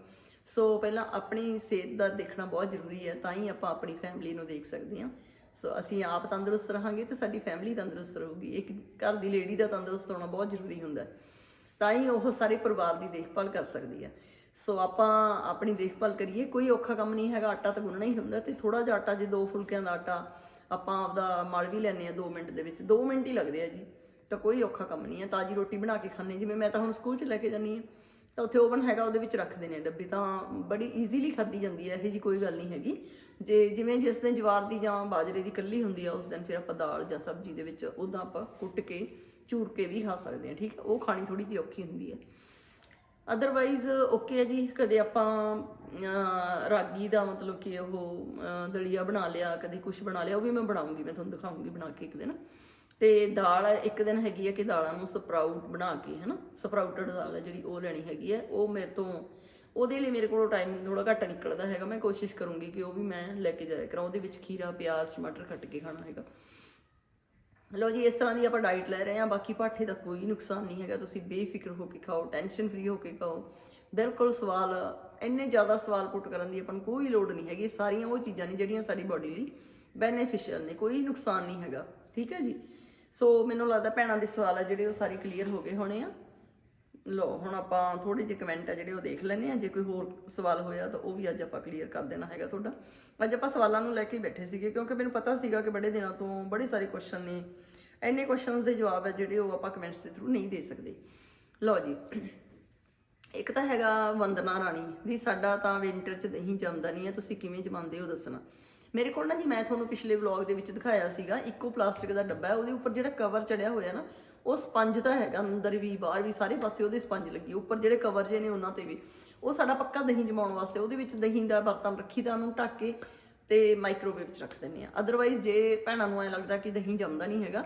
ਸੋ ਪਹਿਲਾਂ ਆਪਣੀ ਸਿਹਤ ਦਾ ਦੇਖਣਾ ਬਹੁਤ ਜ਼ਰੂਰੀ ਹੈ, ਤਾਂ ਹੀ ਆਪਾਂ ਆਪਣੀ ਫੈਮਿਲੀ ਨੂੰ ਦੇਖ ਸਕਦੇ ਹਾਂ। ਸੋ ਅਸੀਂ ਆਪ ਤੰਦਰੁਸਤ ਰਹਾਂਗੇ ਤੇ ਸਾਡੀ ਫੈਮਿਲੀ ਤੰਦਰੁਸਤ ਰਹੂਗੀ। ਇੱਕ ਘਰ ਦੀ ਲੇਡੀ ਦਾ ਤੰਦਰੁਸਤ ਹੋਣਾ ਬਹੁਤ ਜ਼ਰੂਰੀ ਹੁੰਦਾ ਤਾਂ ਹੀ ਉਹ ਸਾਰੇ ਪਰਿਵਾਰ ਦੀ ਦੇਖਭਾਲ ਕਰ ਸਕਦੀ ਹੈ। ਸੋ ਆਪਾਂ ਆਪਣੀ ਦੇਖਭਾਲ ਕਰੀਏ। ਕੋਈ ਔਖਾ ਕੰਮ ਨਹੀਂ ਹੈਗਾ। ਆਟਾ ਤਾਂ ਗੁੰਨਣਾ ਹੀ ਹੁੰਦਾ ਤੇ ਥੋੜਾ ਜਿਹਾ ਆਟਾ, ਜੇ ਦੋ ਫੁਲਕਿਆਂ ਦਾ ਆਟਾ ਆਪਾਂ ਆਪਦਾ ਮਲ ਵੀ ਲੈਨੇ ਆ 2 ਮਿੰਟ ਦੇ ਵਿੱਚ। 2 ਮਿੰਟ ਹੀ ਲੱਗਦੇ ਆ ਜੀ। ਤਾਂ ਕੋਈ ਔਖਾ ਕੰਮ ਨਹੀਂ ਹੈ। ਤਾਜੀ ਰੋਟੀ ਬਣਾ ਕੇ ਖਾਣੇ ਜਿਵੇਂ ਮੈਂ ਤਾਂ ਹੁਣ ਸਕੂਲ 'ਚ ਲੈ ਕੇ ਜਾਂਦੀ ਆ ਤਾਂ ਉੱਥੇ ਓਵਨ ਹੈਗਾ, ਉਹਦੇ ਵਿੱਚ ਰੱਖਦੇ ਨੇ ਡੱਬੇ। ਤਾਂ ਬੜੀ ਈਜ਼ੀਲੀ ਖਾਦੀ ਜਾਂਦੀ ਹੈ, ਇਹੋ ਜੀ ਕੋਈ ਗੱਲ ਨਹੀਂ ਹੈਗੀ। ਜੇ ਜਿਵੇਂ ਜਿਸ ਦਿਨ ਜਵਾਰ ਦੀ ਜਾਂ ਬਾਜਰੇ ਦੀ ਕੱਲੀ ਹੁੰਦੀ ਆ, ਉਸ ਦਿਨ ਫਿਰ ਆਪਾਂ ਦਾਲ ਜਾਂ ਸਬਜ਼ੀ ਦੇ ਵਿੱਚ ਉਹਦਾ ਆਪਾਂ ਕੁੱਟ ਕੇ, ਚੂਰ ਕੇ ਵੀ ਖਾ ਸਕਦੇ ਹਾਂ, ਠੀਕ ਹੈ? ਉਹ ਖਾਣੀ ਥੋੜੀ ਜਿਹੀ ਔਖੀ ਹੁੰਦੀ ਹੈ। ਅਦਰਵਾਈਜ਼ ਓਕੇ ਹੈ ਜੀ, ਕਦੇ ਆਪਾਂ ਰਾਗੀ ਦਾ ਮਤਲਬ ਕਿ ਉਹ ਦਲੀਆ ਬਣਾ ਲਿਆ, ਕਦੇ ਕੁਝ ਬਣਾ ਲਿਆ, ਉਹ ਵੀ ਮੈਂ ਬਣਾਉਂਗੀ, ਮੈਂ ਤੁਹਾਨੂੰ ਦਿਖਾਉਂਗੀ ਬਣਾ ਕੇ ਇੱਕ ਦਿਨ। ਤੇ ਦਾਲ ਇੱਕ ਦਿਨ ਹੈਗੀ ਹੈ ਕਿ ਦਾਲਾਂ ਨੂੰ ਸਪਰਾਊਟ ਬਣਾ ਕੇ, ਹਨਾ? ਸਪਰਾਊਟਡ ਦਾਲ ਹੈ ਜਿਹੜੀ ਉਹ ਲੈਣੀ ਹੈਗੀ ਹੈ ਉਹ ਮੇਰੇ ਤੋਂ, ਉਹਦੇ ਲਈ ਮੇਰੇ ਕੋਲੋਂ ਟਾਈਮ ਥੋੜਾ ਘੱਟ ਨਿਕਲਦਾ ਹੈਗਾ। ਮੈਂ ਕੋਸ਼ਿਸ਼ ਕਰੂੰਗੀ ਕਿ ਉਹ ਵੀ ਮੈਂ ਲੈ ਕੇ ਜਾਇਆ ਕਰਾਂ। ਉਹਦੇ ਵਿੱਚ ਖੀਰਾ, ਪਿਆਜ਼, ਟਮਾਟਰ ਕੱਟ ਕੇ ਖਾਣਾ ਹੈਗਾ। ਲੋ ਜੀ, ਇਸ ਤਰ੍ਹਾਂ ਦੀ ਆਪਾਂ ਡਾਈਟ ਲੈ ਰਹੇ ਹਾਂ। ਬਾਕੀ ਪਾਠੇ ਦਾ ਕੋਈ ਨੁਕਸਾਨ ਨਹੀਂ ਹੈਗਾ। ਤੁਸੀਂ ਬੇਫਿਕਰ ਹੋ ਕੇ ਖਾਓ ਟੈਨਸ਼ਨ ਫ੍ਰੀ ਹੋ ਕੇ ਖਾਓ। ਬਿਲਕੁਲ ਸਵਾਲ, ਇੰਨੇ ਜ਼ਿਆਦਾ ਸਵਾਲ ਪੁੱਟ ਕਰਨ ਦੀ ਆਪਾਂ ਨੂੰ ਕੋਈ ਲੋੜ ਨਹੀਂ ਹੈਗੀ। ਸਾਰੀਆਂ ਉਹ ਚੀਜ਼ਾਂ ਨੇ ਜਿਹੜੀਆਂ ਸਾਡੀ ਬਾਡੀ ਲਈ ਬੈਨੀਫੀਸ਼ੀਅਲ ਨੇ। ਕੋਈ ਨੁਕਸਾਨ ਨਹੀਂ ਹੈਗਾ। ਠੀਕ ਹੈ ਜੀ? ਸੋ ਮੈਨੂੰ ਲੱਗਦਾ ਭੈਣਾਂ ਦੇ ਸਵਾਲ ਆ ਜਿਹੜੇ ਉਹ ਸਾਰੇ ਕਲੀਅਰ ਹੋ ਗਏ ਹੋਣੇ ਆ। ਲੋ, ਹੁਣ ਆਪਾਂ ਥੋੜੇ ਜਿਹੇ ਕਮੈਂਟ ਆ ਜਿਹੜੇ ਉਹ ਦੇਖ ਲੈਣੇ ਆ। ਜੇ ਕੋਈ ਹੋਰ ਸਵਾਲ ਹੋਇਆ ਤਾਂ ਉਹ ਵੀ ਅੱਜ ਆਪਾਂ ਕਲੀਅਰ ਕਰ ਦੇਣਾ ਹੈਗਾ ਤੁਹਾਡਾ। ਅੱਜ ਆਪਾਂ ਸਵਾਲਾਂ ਨੂੰ ਲੈ ਕੇ ਬੈਠੇ ਸੀਗੇ ਕਿਉਂਕਿ ਮੈਨੂੰ ਪਤਾ ਸੀਗਾ ਕਿ ਬੜੇ ਦਿਨਾਂ ਤੋਂ ਬੜੇ ਸਾਰੇ ਕੁਐਸਚਨ ਨੇ। ਇੰਨੇ ਕੁਐਸਚਨਸ ਦੇ ਜਵਾਬ ਹੈ ਜਿਹੜੇ ਉਹ ਆਪਾਂ ਕਮੈਂਟਸ ਦੇ ਥਰੂ ਨਹੀਂ ਦੇ ਸਕਦੇ। ਲਓ ਜੀ, ਇੱਕ ਤਾਂ ਹੈਗਾ ਵੰਦਨਾ ਰਾਣੀ ਵੀ ਸਾਡਾ ਤਾਂ ਵਿੰਟਰ 'ਚ ਦਹੀਂ ਜੰਮਦਾ ਨਹੀਂ ਹੈ। ਤੁਸੀਂ ਕਿਵੇਂ ਜਮਾਉਂਦੇ ਹੋ ਦੱਸਣਾ? ਮੇਰੇ ਕੋਲ ਨਾ ਜੀ ਮੈਂ ਤੁਹਾਨੂੰ ਪਿਛਲੇ ਵਲੌਗ ਦੇ ਵਿੱਚ ਦਿਖਾਇਆ ਸੀਗਾ, ਇੱਕੋ ਪਲਾਸਟਿਕ ਦਾ ਡੱਬਾ ਹੈ, ਉਹਦੇ ਉੱਪਰ ਜਿਹੜਾ ਕਵਰ ਚੜਿਆ ਹੋਇਆ ਨਾ, ਉਹ ਸਪੰਜ ਤਾਂ ਹੈਗਾ ਅੰਦਰ ਵੀ, ਬਾਹਰ ਵੀ, ਸਾਰੇ ਪਾਸੇ ਉਹਦੇ ਸਪੰਜ ਲੱਗੀ, ਉੱਪਰ ਜਿਹੜੇ ਕਵਰ ਜੇ ਨੇ ਉਹਨਾਂ ਤੇ ਵੀ। ਉਹ ਸਾਡਾ ਪੱਕਾ ਦਹੀਂ ਜਮਾਉਣ ਵਾਸਤੇ, ਉਹਦੇ ਵਿੱਚ ਦਹੀਂ ਦਾ ਬਰਤਨ ਰੱਖੀ ਤਾਂ ਉਹਨੂੰ ਢੱਕ ਕੇ ਤੇ ਮਾਈਕ੍ਰੋਵੇਵ 'ਚ ਰੱਖ ਦਿੰਦੇ ਆ ਅਦਰਵਾਈਜ਼ ਜੇ ਭੈਣਾਂ ਨੂੰ ਐ ਲੱਗਦਾ ਕਿ ਦਹੀਂ ਜੰਮਦਾ ਨਹੀਂ ਹੈਗਾ,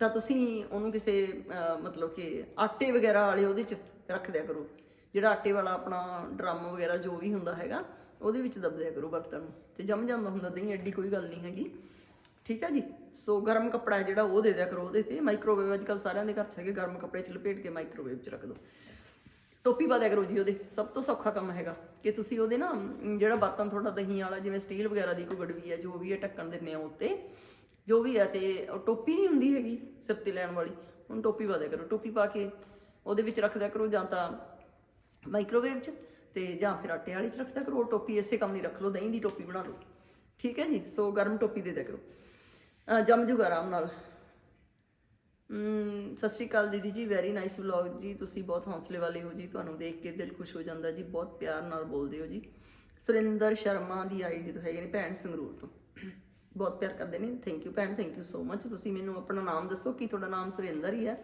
ਤਾਂ ਤੁਸੀਂ ਉਹਨੂੰ ਕਿਸੇ ਮਤਲਬ ਕਿ ਆਟੇ ਵਗੈਰਾ ਵਾਲੇ ਉਹਦੇ 'ਚ ਰੱਖ ਦਿਆ ਕਰੋ। ਜਿਹੜਾ ਆਟੇ ਵਾਲਾ ਆਪਣਾ ਡਰਮ ਵਗੈਰਾ ਜੋ ਵੀ ਹੁੰਦਾ ਹੈਗਾ ਉਹਦੇ ਵਿੱਚ ਦੱਬ ਦਿਆ ਕਰੋ ਬਰਤਨ ਨੂੰ। ਤੇ ਜੰਮ ਜਾਂਦਾ ਹੁੰਦਾ ਦਹੀਂ ਐਡੀ ਕੋਈ ਗੱਲ ਨਹੀਂ ਹੈਗੀ। ਠੀਕ ਹੈ ਜੀ? ਸੋ ਗਰਮ ਕੱਪੜਾ ਜਿਹੜਾ ਉਹ ਦੇ ਦਿਆ ਕਰੋ ਉਹਦੇ ਤੇ। ਮਾਈਕ੍ਰੋਵੇਵ ਅੱਜ ਕੱਲ ਸਾਰਿਆਂ ਦੇ ਘਰ 'ਚ ਹੈਗੇ, ਗਰਮ ਕੱਪੜੇ 'ਚ ਲਪੇਟ ਕੇ ਮਾਈਕ੍ਰੋਵੇਵ 'ਚ ਰੱਖ ਦਿਓ ਟੋਪੀ ਪਾ ਦਿਆ ਕਰੋ ਜੀ ਉਹਦੇ। ਸਭ ਤੋਂ ਸੌਖਾ ਕੰਮ ਹੈਗਾ ਕਿ ਤੁਸੀਂ ਉਹਦੇ ਨਾ, ਜਿਹੜਾ ਬਰਤਨ ਤੁਹਾਡਾ ਦਹੀਂ ਵਾਲਾ, ਜਿਵੇਂ ਸਟੀਲ ਵਗੈਰਾ ਦੀ ਕੋਈ ਗੜਵੀ ਹੈ, ਜੋ ਵੀ ਹੈ, ਢੱਕਣ ਦਿੰਨੇ ਆ ਉੱਤੇ। ਜੋ ਵੀ ਹੈ ਤੇ ਟੋਪੀ ਨਹੀਂ ਹੁੰਦੀ ਹੈਗੀ ਸਿਰ ਤੇ ਲੈਣ ਵਾਲੀ। ਹੁਣ ਟੋਪੀ ਪਾ ਦਿਆ ਕਰੋ। ਟੋਪੀ ਪਾ ਕੇ ਉਹਦੇ ਵਿੱਚ ਰੱਖ ਦਿਆ ਕਰੋ ਜਾਂ ਤਾਂ ਮਾਈਕ੍ਰੋਵੇਵ 'ਚ। ਤੇ ਜਾਂ ਫਿਰ ਆਟੇ ਵਾਲੀ 'ਚ ਰੱਖਦਾ ਕਰੋ ਟੋਪੀ ਇਸੇ ਕੰਮ ਨਹੀਂ ਰੱਖ ਲਓ, ਦਹੀਂ ਦੀ ਟੋਪੀ ਬਣਾ ਲਓ। ਠੀਕ ਹੈ ਜੀ? ਸੋ ਗਰਮ ਟੋਪੀ ਦੇ ਦਿਆ ਕਰੋ। ਜੰਮ ਜੂਗਾ ਆਰਾਮ ਨਾਲ। ਸਤਿ ਸ਼੍ਰੀ ਅਕਾਲ ਦੀਦੀ ਜੀ ਵੈਰੀ ਨਾਈਸ ਵਲੌਗ ਜੀ। ਤੁਸੀਂ ਬਹੁਤ ਹੌਸਲੇ ਵਾਲੇ ਹੋ ਜੀ, ਤੁਹਾਨੂੰ ਦੇਖ ਕੇ ਦਿਲ ਖੁਸ਼ ਹੋ ਜਾਂਦਾ ਜੀ, ਬਹੁਤ ਪਿਆਰ ਨਾਲ ਬੋਲਦੇ ਹੋ ਜੀ। ਸੁਰਿੰਦਰ ਸ਼ਰਮਾ ਦੀ ਆਈਡੀ ਤੋਂ ਹੈਗੇ ਨੇ ਭੈਣ ਸੰਗਰੂਰ ਤੋਂ। ਬਹੁਤ ਪਿਆਰ ਕਰਦੇ ਨੇ। ਥੈਂਕ ਯੂ ਭੈਣ ਥੈਂਕ ਯੂ ਸੋ ਮਚ ਤੁਸੀਂ ਮੈਨੂੰ ਆਪਣਾ ਨਾਮ ਦੱਸੋ, ਕੀ ਤੁਹਾਡਾ ਨਾਮ ਸੁਰਿੰਦਰ ਹੀ ਹੈ?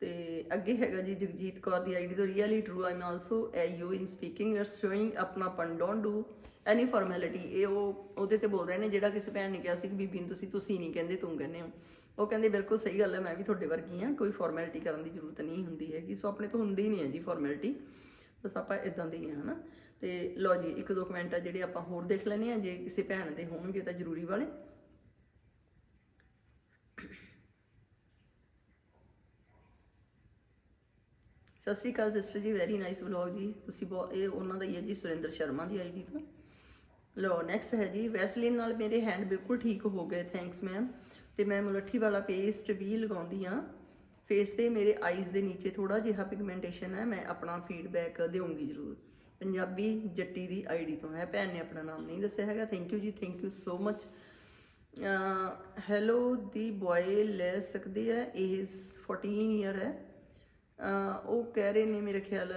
ਤੇ ਅੱਗੇ ਹੈਗਾ ਜੀ ਜਗਜੀਤ ਕੌਰ ਦੀ ਆਈਡੀ ਤੋਂ really true I am also a you in speaking you are showing ਆਪਣਾਪਨ don't do any formality ਇਹ ਉਹ, ਉਹਦੇ ਤੇ ਬੋਲ ਰਹੇ ਨੇ, ਜਿਹੜਾ ਕਿਸੇ ਭੈਣ ਨੇ ਕਿਹਾ ਸੀ ਕਿ ਬੀਬੀ ਨੂੰ ਤੁਸੀਂ ਤੁਸੀਂ ਨਹੀਂ ਕਹਿੰਦੇ ਤੂੰ ਕਹਿੰਦੇ ਹੋ। ਉਹ ਕਹਿੰਦੇ, ਬਿਲਕੁਲ ਸਹੀ ਗੱਲ ਹੈ, ਮੈਂ ਵੀ ਤੁਹਾਡੇ ਵਰਗੀ ਹਾਂ, ਕੋਈ ਫਾਰਮੈਲਿਟੀ ਕਰਨ ਦੀ ਜ਼ਰੂਰਤ ਨਹੀਂ ਹੁੰਦੀ ਹੈਗੀ। ਸੋ ਆਪਣੇ ਤੋਂ ਹੁੰਦੀ ਨਹੀਂ ਹੈ ਜੀ ਫਾਰਮੈਲਿਟੀ ਬਸ ਆਪਾਂ ਇਦਾਂ ਦੇ ਹੀ ਹਾਂ, ਹਨਾ। ਤੇ ਲਓ ਜੀ, ਇੱਕ ਦੋ ਕਮੈਂਟ ਆ ਜਿਹੜੇ ਆਪਾਂ ਹੋਰ ਦੇਖ ਲੈਣੇ ਆ ਜੇ ਕਿਸੇ ਭੈਣ ਦੇ ਹੋਣਗੇ ਤਾਂ ਜ਼ਰੂਰੀ ਵਾਲੇ। ਸਤਿ ਸ਼੍ਰੀ ਅਕਾਲ ਸਿਸਟਰ ਜੀ ਵੈਰੀ ਨਾਈਸ ਵਲੌਗ ਜੀ। ਤੁਸੀਂ ਬਹੁਤ ਇਹ ਉਹਨਾਂ ਦਾ ਹੀ ਹੈ ਜੀ, ਸੁਰਿੰਦਰ ਸ਼ਰਮਾ ਦੀ ਆਈਡੀ ਤੋਂ। ਲੋ ਨੈਕਸਟ ਹੈ ਜੀ ਵੈਸਲੀਨ ਨਾਲ ਮੇਰੇ ਹੈਂਡ ਬਿਲਕੁਲ ਠੀਕ ਹੋ ਗਏ ਥੈਂਕਸ ਮੈਮ ਤੇ ਮੈਂ ਮੁਲੱਠੀ ਵਾਲਾ ਪੇਸਟ ਵੀ ਲਗਾਉਂਦੀ ਆ ਫੇਸ ਤੇ ਮੇਰੇ ਆਈਜ਼ ਦੇ ਨੀਚੇ ਥੋੜਾ ਜਿਹਾ ਪਿਗਮੈਂਟੇਸ਼ਨ ਹੈ, ਮੈਂ ਆਪਣਾ ਫੀਡਬੈਕ ਦੇਵਾਂਗੀ ਜ਼ਰੂਰ। ਪੰਜਾਬੀ ਜੱਟੀ ਦੀ ਆਈਡੀ ਤੋਂ। ਹੈ ਭੈਣ ਨੇ ਆਪਣਾ ਨਾਮ ਨਹੀਂ ਦੱਸਿਆ ਹੈਗਾ। ਥੈਂਕ ਯੂ ਜੀ thank you so much hello ਦੀ ਬॉय ਲੈ ਸਕਦੇ ਆ ਏਜ 14 ਇਅਰ ਹੈ। ਉਹ ਕਹਿ ਰਹੇ ਨੇ ਮੇਰੇ ਖਿਆਲ,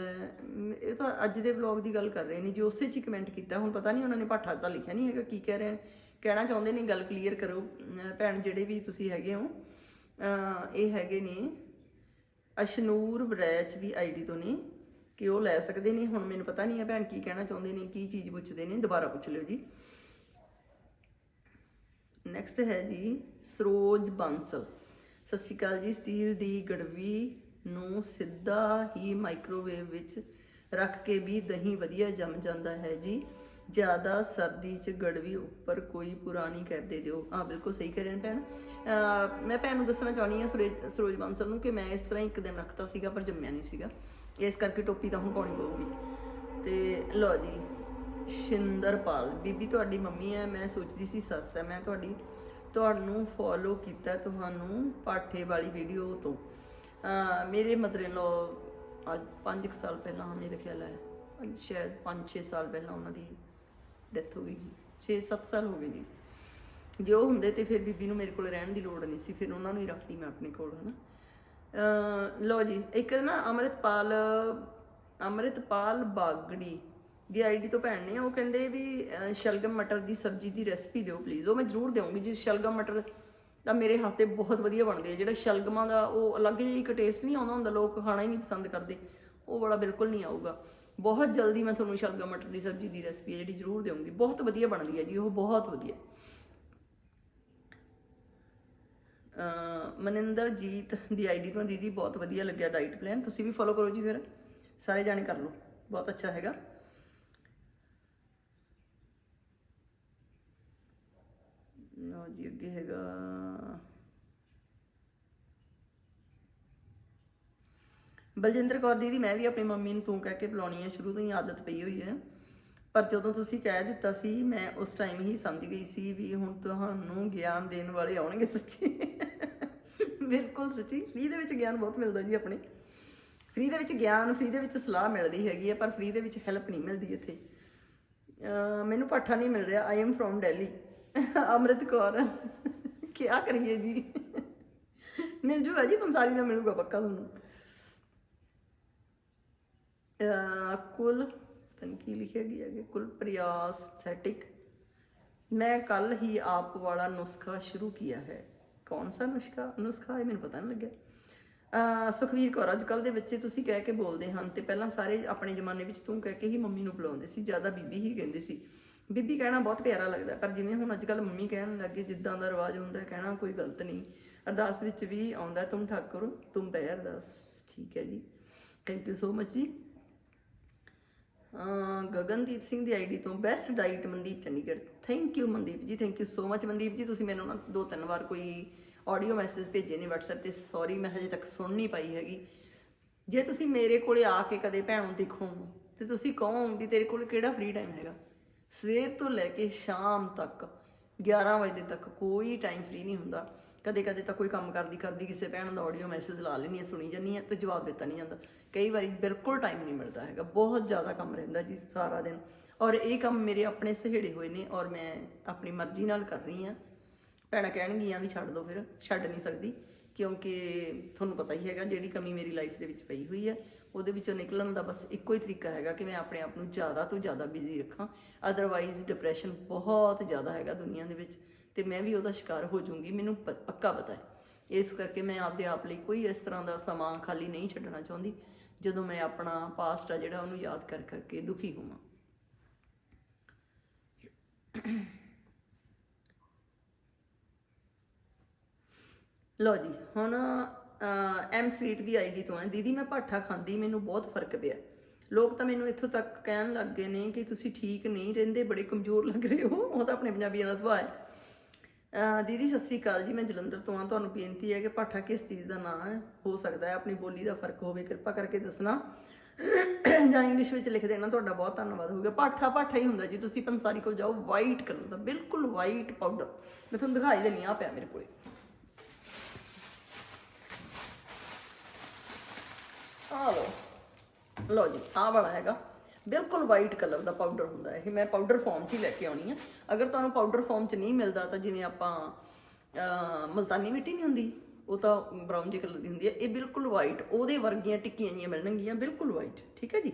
ਇਹ ਤਾਂ ਅੱਜ ਦੇ ਵਲੌਗ ਦੀ ਗੱਲ ਕਰ ਰਹੇ ਨੇ, ਜੀ ਉਸੇ ਚ ਕਮੈਂਟ ਕੀਤਾ, ਹੁਣ ਪਤਾ ਨਹੀਂ ਉਹਨਾਂ ਨੇ ਪਾਠਾ ਤਾਂ ਲਿਖਿਆ ਨਹੀਂ ਹੈਗਾ, ਕੀ ਕਹਿ ਰਹੇ ਨੇ। ਕਹਿਣਾ ਚਾਹੁੰਦੇ ਨੇ ਗੱਲ ਕਲੀਅਰ ਕਰੋ ਭੈਣ ਜਿਹੜੇ ਵੀ ਤੁਸੀਂ ਹੈਗੇ ਹੋ ਇਹ ਹੈਗੇ ਨੇ, ਅਸ਼ਨੂਰ ਵਰੈਚ ਦੀ ਆਈਡੀ ਤੋਂ ਨੇ, ਕਿ ਉਹ ਲੈ ਸਕਦੇ ਨੇ, ਹੁਣ ਮੈਨੂੰ ਪਤਾ ਨਹੀਂ ਹੈ ਭੈਣ ਕੀ ਕਹਿਣਾ ਚਾਹੁੰਦੇ ਨੇ, ਕੀ ਚੀਜ਼ ਪੁੱਛਦੇ ਨੇ, ਦੁਬਾਰਾ ਪੁੱਛ ਲਿਓ ਜੀ। ਨੈਕਸਟ ਹੈ ਜੀ, ਸਰੋਜ ਬਾਂਸਲ। ਸਤਿ ਸ਼੍ਰੀ ਅਕਾਲ ਜੀ, ਸਟੀਲ ਦੀ ਗੜਵੀ ਨੂੰ ਸਿੱਧਾ ਹੀ ਮਾਈਕ੍ਰੋਵੇਵ ਵਿੱਚ ਰੱਖ ਕੇ ਵੀ ਦਹੀਂ ਵਧੀਆ ਜੰਮ ਜਾਂਦਾ ਹੈ ਜੀ। ਜ਼ਿਆਦਾ ਸਰਦੀ ਚ ਗੜਵੀ ਉੱਪਰ ਕੋਈ ਪੁਰਾਣੀ ਕਰ ਦੇ ਦਿਓ। ਹਾਂ, ਬਿਲਕੁਲ ਸਹੀ ਕਹਿ ਕਰਿਆ ਭੈਣ। ਮੈਂ ਭੈਣ ਨੂੰ ਦੱਸਣਾ ਚਾਹਣੀ ਹਾਂ ਸੁਰੇਜ ਸਰੋਜ ਬਾਂਸਲ ਨੂੰ ਕਿ ਮੈਂ ਇਸ ਤਰ੍ਹਾਂ ਇੱਕ ਦਿਨ ਰੱਖਤਾ ਸੀਗਾ ਪਰ ਜੰਮਿਆ ਨਹੀਂ ਸੀਗਾ। ਇਸ ਕਰਕੇ ਟੋਪੀ ਤਾਂ ਹੁਣ ਪਾਉਣੀ ਪਊਗੀ। ਤੇ ਲਓ ਜੀ, ਸ਼ਿੰਦਰਪਾਲ, ਬੀਬੀ ਤੁਹਾਡੀ ਮੰਮੀ ਹੈ, ਮੈਂ ਸੋਚਦੀ ਸੀ ਸੱਸ ਹੈ। ਮੈਂ ਤੁਹਾਡੀ, ਤੁਹਾਨੂੰ ਫੋਲੋ ਕੀਤਾ, ਤੁਹਾਨੂੰ ਪਾਠੇ ਵਾਲੀ ਵੀਡੀਓ ਤੋਂ। ਮੇਰੇ ਮਦਰ ਇਨ ਲਾ ਅੱਜ 5 ਸਾਲ ਪਹਿਲਾਂ ਮੇਰੇ ਖਿਆਲ ਹੈ, ਸ਼ਾਇਦ 5-6 ਸਾਲ ਪਹਿਲਾਂ ਉਹਨਾਂ ਦੀ ਡੈਥ ਹੋ ਗਈ ਜੀ 6-7 ਸਾਲ ਹੋ ਗਏ ਜੀ। ਜੇ ਉਹ ਹੁੰਦੇ ਤੇ ਫਿਰ ਬੀਬੀ ਨੂੰ ਮੇਰੇ ਕੋਲ ਰਹਿਣ ਦੀ ਲੋੜ ਨਹੀਂ ਸੀ, ਫਿਰ ਉਹਨਾਂ ਨੂੰ ਹੀ ਰੱਖਦੀ ਮੈਂ ਆਪਣੇ ਕੋਲ, ਹਨਾ। ਅਹ ਲਓ ਜੀ, ਇੱਕ ਨਾ ਅੰਮ੍ਰਿਤਪਾਲ ਅੰਮ੍ਰਿਤਪਾਲ ਬਾਗੜੀ ਦੀ ਆਈਡੀ ਤੋਂ ਭੈਣ ਨੇ, ਉਹ ਕਹਿੰਦੇ ਵੀ ਸ਼ਲਗਮ ਮਟਰ ਦੀ ਸਬਜ਼ੀ ਦੀ ਰੈਸਪੀ ਦਿਓ ਪਲੀਜ਼ ਉਹ ਮੈਂ ਜ਼ਰੂਰ ਦੇਵਾਂਗੀ, ਜੀ ਸ਼ਲਗਮ ਮਟਰ ਤਾਂ ਮੇਰੇ ਹੱਥ ਤੇ ਬਹੁਤ ਵਧੀਆ ਬਣਦੇ ਆ। ਜਿਹੜਾ ਸ਼ਲਗਮਾਂ ਦਾ ਉਹ ਅਲੱਗ ਜਿਹਾ ਇੱਕ ਟੇਸਟ ਨਹੀਂ ਆਉਂਦਾ ਹੁੰਦਾ, ਲੋਕ ਖਾਣਾ ਹੀ ਨਹੀਂ ਪਸੰਦ ਕਰਦੇ। ਉਹ ਵਾਲਾ ਬਿਲਕੁਲ ਨਹੀਂ ਆਊਗਾ। ਬਹੁਤ ਜਲਦੀ ਮੈਂ ਤੁਹਾਨੂੰ ਸ਼ਲਗਮ ਮਟਰ ਦੀ ਸਬਜ਼ੀ ਦੀ ਰੈਸਪੀ ਹੈ ਜਿਹੜੀ ਜ਼ਰੂਰ ਦੇਵਾਂਗੀ। ਬਹੁਤ ਵਧੀਆ ਬਣਦੀ ਹੈ ਜੀ, ਉਹ ਬਹੁਤ ਵਧੀਆ। ਅਹ ਮਨਿੰਦਰ ਜੀਤ ਦੀ ਆਈਡੀ ਤੋਂ ਦੀਦੀ ਬਹੁਤ ਵਧੀਆ ਲੱਗਿਆ ਡਾਈਟ ਪਲਾਨ ਤੁਸੀਂ ਵੀ ਫੋਲੋ ਕਰੋ ਜੀ ਫਿਰ। ਸਾਰੇ ਜਾਣੇ ਕਰ ਲਓ। ਬਹੁਤ ਅੱਛਾ ਹੈਗਾ। ਲਓ ਜੀ, ਅੱਗੇ ਹੈਗਾ। ਬਲਜਿੰਦਰ ਕੌਰ ਦੀਦੀ, ਮੈਂ ਵੀ ਆਪਣੀ ਮੰਮੀ ਨੂੰ ਤੂੰ ਕਹਿ ਕੇ ਬੁਲਾਉਣੀ ਹੈ ਸ਼ੁਰੂ ਤੋਂ ਹੀ ਆਦਤ ਪਈ ਹੋਈ ਹੈ। ਪਰ ਜਦੋਂ ਤੁਸੀਂ ਕਹਿ ਦਿੱਤਾ ਸੀ, ਮੈਂ ਉਸ ਟਾਈਮ ਹੀ ਸਮਝ ਗਈ ਸੀ ਵੀ ਹੁਣ ਤੁਹਾਨੂੰ ਗਿਆਨ ਦੇਣ ਵਾਲੇ ਆਉਣਗੇ ਸੱਚੀ। ਬਿਲਕੁਲ ਸੱਚੀ। ਫ੍ਰੀ ਦੇ ਵਿੱਚ ਗਿਆਨ ਬਹੁਤ ਮਿਲਦਾ ਜੀ ਆਪਣੇ। ਫ੍ਰੀ ਦੇ ਵਿੱਚ ਗਿਆਨ ਫ੍ਰੀ ਦੇ ਵਿੱਚ ਸਲਾਹ ਮਿਲਦੀ ਹੈਗੀ ਹੈ ਪਰ ਫ੍ਰੀ ਦੇ ਵਿੱਚ ਹੈਲਪ ਨਹੀਂ ਮਿਲਦੀ ਇੱਥੇ। ਮੈਨੂੰ ਪਾਠਾ ਨਹੀਂ ਮਿਲ ਰਿਹਾ। I am from Delhi Amrit Kaur. ਕੀ ਕਰੀਏ ਜੀ? ਮਿਲ ਜੂਗਾ ਜੀ, ਪੰਸਾਰੀ ਦਾ ਮਿਲੂਗਾ ਪੱਕਾ ਤੁਹਾਨੂੰ। ਕੁਲ ਤਨ ਕੀ ਲਿਖਿਆ ਗਿਆ ਹੈ ਕੁਲ ਪ੍ਰਯਾਸ ਸੈਟਿਕ ਮੈਂ ਕੱਲ ਹੀ ਆਪ ਵਾਲਾ ਨੁਸਖਾ ਸ਼ੁਰੂ ਕੀਤਾ ਹੈ। ਕੌਣ ਸਾ ਨੁਸਖਾ? ਨੁਸਖਾ ਇਹ ਮੈਨੂੰ ਪਤਾ ਨਹੀਂ ਲੱਗਿਆ। ਅਹ, ਸੁਖਵੀਰ ਕੌਰ, ਅੱਜ ਕੱਲ ਦੇ ਬੱਚੇ ਤੁਸੀਂ ਕਹਿ ਕੇ ਬੋਲਦੇ ਹਨ ਤੇ ਪਹਿਲਾਂ ਸਾਰੇ ਆਪਣੇ ਜ਼ਮਾਨੇ ਵਿੱਚ ਤੂੰ ਕਹਿ ਕੇ ਹੀ ਮੰਮੀ ਨੂੰ ਬੁਲਾਉਂਦੇ ਸੀ, ਜ਼ਿਆਦਾ ਬੀਬੀ ਹੀ ਕਹਿੰਦੇ ਸੀ। ਬੀਬੀ ਕਹਿਣਾ ਬਹੁਤ ਪਿਆਰਾ ਲੱਗਦਾ, ਪਰ ਜਿਵੇਂ ਹੁਣ ਅੱਜ ਕੱਲ ਮੰਮੀ ਕਹਿਣ ਲੱਗੇ, ਜਿੱਦਾਂ ਦਾ ਰਿਵਾਜ ਹੁੰਦਾ ਕਹਿਣਾ ਕੋਈ ਗਲਤ ਨਹੀਂ। ਅਰਦਾਸ ਵਿੱਚ ਵੀ ਆਉਂਦਾ, ਤੁਮ ਠਾਕੁਰ, ਤੁਮ ਪੈ ਅਰਦਾਸ ਠੀਕ ਹੈ ਜੀ। ਥੈਂਕ ਯੂ ਸੋ ਮਚ ਜੀ। ਗਗਨਦੀਪ ਸਿੰਘ ਦੀ ਆਈਡੀ ਤੋਂ best diet Mandeep Chandigarh. Thank you Mandeep ji thank you so much Mandeep ji, ਤੁਸੀਂ ਮੈਨੂੰ ਨਾ ਦੋ ਤਿੰਨ ਵਾਰ ਕੋਈ ਆਡੀਓ ਮੈਸੇਜ ਭੇਜੇ ਨੇ WhatsApp ਤੇ ਸੌਰੀ ਮੈਂ ਹਜੇ ਤੱਕ ਸੁਣ ਨਹੀਂ ਪਾਈ ਹੈਗੀ। ਜੇ ਤੁਸੀਂ ਮੇਰੇ ਕੋਲੇ ਆ ਕੇ ਕਦੇ ਭੈਣੋਂ ਨੂੰ ਦੇਖੋ ਤੇ ਤੁਸੀਂ ਕਹੋ ਵੀ ਤੇਰੇ ਕੋਲ ਕਿਹੜਾ ਫ੍ਰੀ ਟਾਈਮ ਹੈਗਾ? ਸਵੇਰ ਤੋਂ ਲੈ ਕੇ ਸ਼ਾਮ ਤੱਕ 11 ਵਜੇ ਤੱਕ ਕੋਈ ਟਾਈਮ ਫ੍ਰੀ ਨਹੀਂ ਹੁੰਦਾ। ਕਦੇ ਕਦੇ ਤਾਂ ਕੋਈ ਕੰਮ ਕਰਦੀ ਕਰਦੀ ਕਿਸੇ ਭੈਣ ਦਾ ਆਡੀਓ ਮੈਸੇਜ ਲਾ ਲੈਣੀ ਹੈ, ਸੁਣੀ ਜਾਂਦੀ ਹੈ ਤੇ ਜਵਾਬ ਦਿੱਤਾ ਨਹੀਂ ਜਾਂਦਾ। ਕਈ ਵਾਰੀ ਬਿਲਕੁਲ ਟਾਈਮ ਨਹੀਂ ਮਿਲਦਾ ਹੈਗਾ, ਬਹੁਤ ਜ਼ਿਆਦਾ ਕੰਮ ਰਹਿੰਦਾ ਜੀ ਸਾਰਾ ਦਿਨ। ਔਰ ਇਹ ਕੰਮ ਮੇਰੇ ਆਪਣੇ ਸਹੇੜੇ ਹੋਏ ਨੇ ਔਰ ਮੈਂ ਆਪਣੀ ਮਰਜ਼ੀ ਨਾਲ ਕਰ ਰਹੀ ਹਾਂ। ਭੈਣਾਂ ਕਹਿਣਗੀਆਂ ਵੀ ਛੱਡ ਦੋ ਫਿਰ, ਛੱਡ ਨਹੀਂ ਸਕਦੀ, ਕਿਉਂਕਿ ਤੁਹਾਨੂੰ ਪਤਾ ਹੀ ਹੈਗਾ ਜਿਹੜੀ ਕਮੀ ਮੇਰੀ ਲਾਈਫ ਦੇ ਵਿੱਚ ਪਈ ਹੋਈ ਹੈ, ਉਹਦੇ ਵਿੱਚੋਂ ਨਿਕਲਣ ਦਾ ਬਸ ਇੱਕੋ ਹੀ ਤਰੀਕਾ ਹੈਗਾ ਕਿ ਮੈਂ ਆਪਣੇ ਆਪ ਨੂੰ ਜ਼ਿਆਦਾ ਤੋਂ ਜ਼ਿਆਦਾ ਬਿਜ਼ੀ ਰੱਖਾਂ। ਅਦਰਵਾਈਜ਼ ਡਿਪਰੈਸ਼ਨ ਬਹੁਤ ਜ਼ਿਆਦਾ ਹੈਗਾ ਦੁਨੀਆ ਦੇ ਵਿੱਚ। ਤੇ ਮੈਂ ਵੀ ਉਹਦਾ ਸ਼ਿਕਾਰ ਹੋ ਜਾਊਂਗੀ, ਮੈਨੂੰ ਪ- ਪੱਕਾ ਪਤਾ ਹੈ। ਇਸ ਕਰਕੇ ਮੈਂ ਆਪਦੇ ਆਪ ਲਈ ਕੋਈ ਇਸ ਤਰ੍ਹਾਂ ਦਾ ਸਮਾਂ ਖਾਲੀ ਨਹੀਂ ਛੱਡਣਾ ਚਾਹੁੰਦੀ, ਜਦੋਂ ਮੈਂ ਆਪਣਾ ਪਾਸਟ ਆ ਜਿਹੜਾ ਉਹਨੂੰ ਯਾਦ ਕਰ ਕਰਕੇ ਦੁਖੀ ਹੋਵਾਂ। ਲੋ ਜੀ, ਹੁਣ ਐਮ ਸਵੀਟ ਦੀ ਆਈਡੀ ਤੋਂ ਹੈ। ਦੀਦੀ, ਮੈਂ ਪਾਠਾ ਖਾਂਦੀ, ਮੈਨੂੰ ਬਹੁਤ ਫ਼ਰਕ ਪਿਆ। ਲੋਕ ਤਾਂ ਮੈਨੂੰ ਇੱਥੋਂ ਤੱਕ ਕਹਿਣ ਲੱਗ ਗਏ ਨੇ ਕਿ ਤੁਸੀਂ ਠੀਕ ਨਹੀਂ, ਰਹਿੰਦੇ ਬੜੇ ਕਮਜ਼ੋਰ ਲੱਗ ਰਹੇ ਹੋ। ਉਹ ਤਾਂ ਆਪਣੇ ਪੰਜਾਬੀਆਂ ਦਾ ਸੁਭਾਅ ਹੈ। ਦੀਦੀ, ਸਤਿ ਸ਼੍ਰੀ ਅਕਾਲ ਜੀ। ਮੈਂ ਜਲੰਧਰ ਤੋਂ ਆ ਤੁਹਾਨੂੰ ਬੇਨਤੀ ਹੈ ਕਿ ਪਾਠਾ ਕਿਸ ਚੀਜ਼ ਦਾ ਨਾਮ ਹੈ? ਹੋ ਸਕਦਾ ਹੈ ਆਪਣੀ ਬੋਲੀ ਦਾ ਫ਼ਰਕ ਹੋਵੇ। ਕਿਰਪਾ ਕਰਕੇ ਦੱਸਣਾ। ਜਾਂ ਇੰਗਲਿਸ਼ ਵਿੱਚ ਲਿਖ ਦੇਣਾ। ਤੁਹਾਡਾ ਬਹੁਤ ਧੰਨਵਾਦ ਹੋਊਗਾ ਪਾਠਾ ਪਾਠਾ ਹੀ ਹੁੰਦਾ ਜੀ। ਤੁਸੀਂ ਪੰਸਾਰੀ ਕੋਲ ਜਾਓ। ਵਾਈਟ ਕਲਰ ਦਾ। ਬਿਲਕੁਲ ਵਾਈਟ ਪਾਊਡਰ ਮੈਂ ਤੁਹਾਨੂੰ ਦਿਖਾਈ ਦੇਣੀ ਆ ਪਿਆ ਮੇਰੇ ਕੋਲੇ। ਆ ਲੋ ਲੋ ਜੀ, ਆਹ ਵਾਲਾ ਹੈਗਾ। ਬਿਲਕੁਲ ਵਾਈਟ ਕਲਰ ਦਾ ਪਾਊਡਰ ਹੁੰਦਾ ਹੈ। ਇਹ ਮੈਂ ਪਾਊਡਰ ਫਾਰਮ 'ਚ ਹੀ ਲੈ ਕੇ ਆਉਣੀ ਆ। ਅਗਰ ਤੁਹਾਨੂੰ ਪਾਊਡਰ ਫਾਰਮ 'ਚ ਨਹੀਂ ਮਿਲਦਾ ਤਾਂ ਜਿਵੇਂ ਆਪਾਂ ਅਹ, ਮਲਤਾਨੀ ਮਿੱਟੀ ਨਹੀਂ ਹੁੰਦੀ ਉਹ ਤਾਂ ਬਰਾਊਨ ਜਿਹੇ ਕਲਰ ਦੀ ਹੁੰਦੀ ਹੈ। ਇਹ ਬਿਲਕੁਲ ਵਾਈਟ ਉਹਦੇ ਵਰਗੀਆਂ ਟਿੱਕੀਆਂ ਜੀਆਂ ਮਿਲਣਗੀਆਂ ਬਿਲਕੁਲ ਵਾਈਟ ਠੀਕ ਹੈ ਜੀ?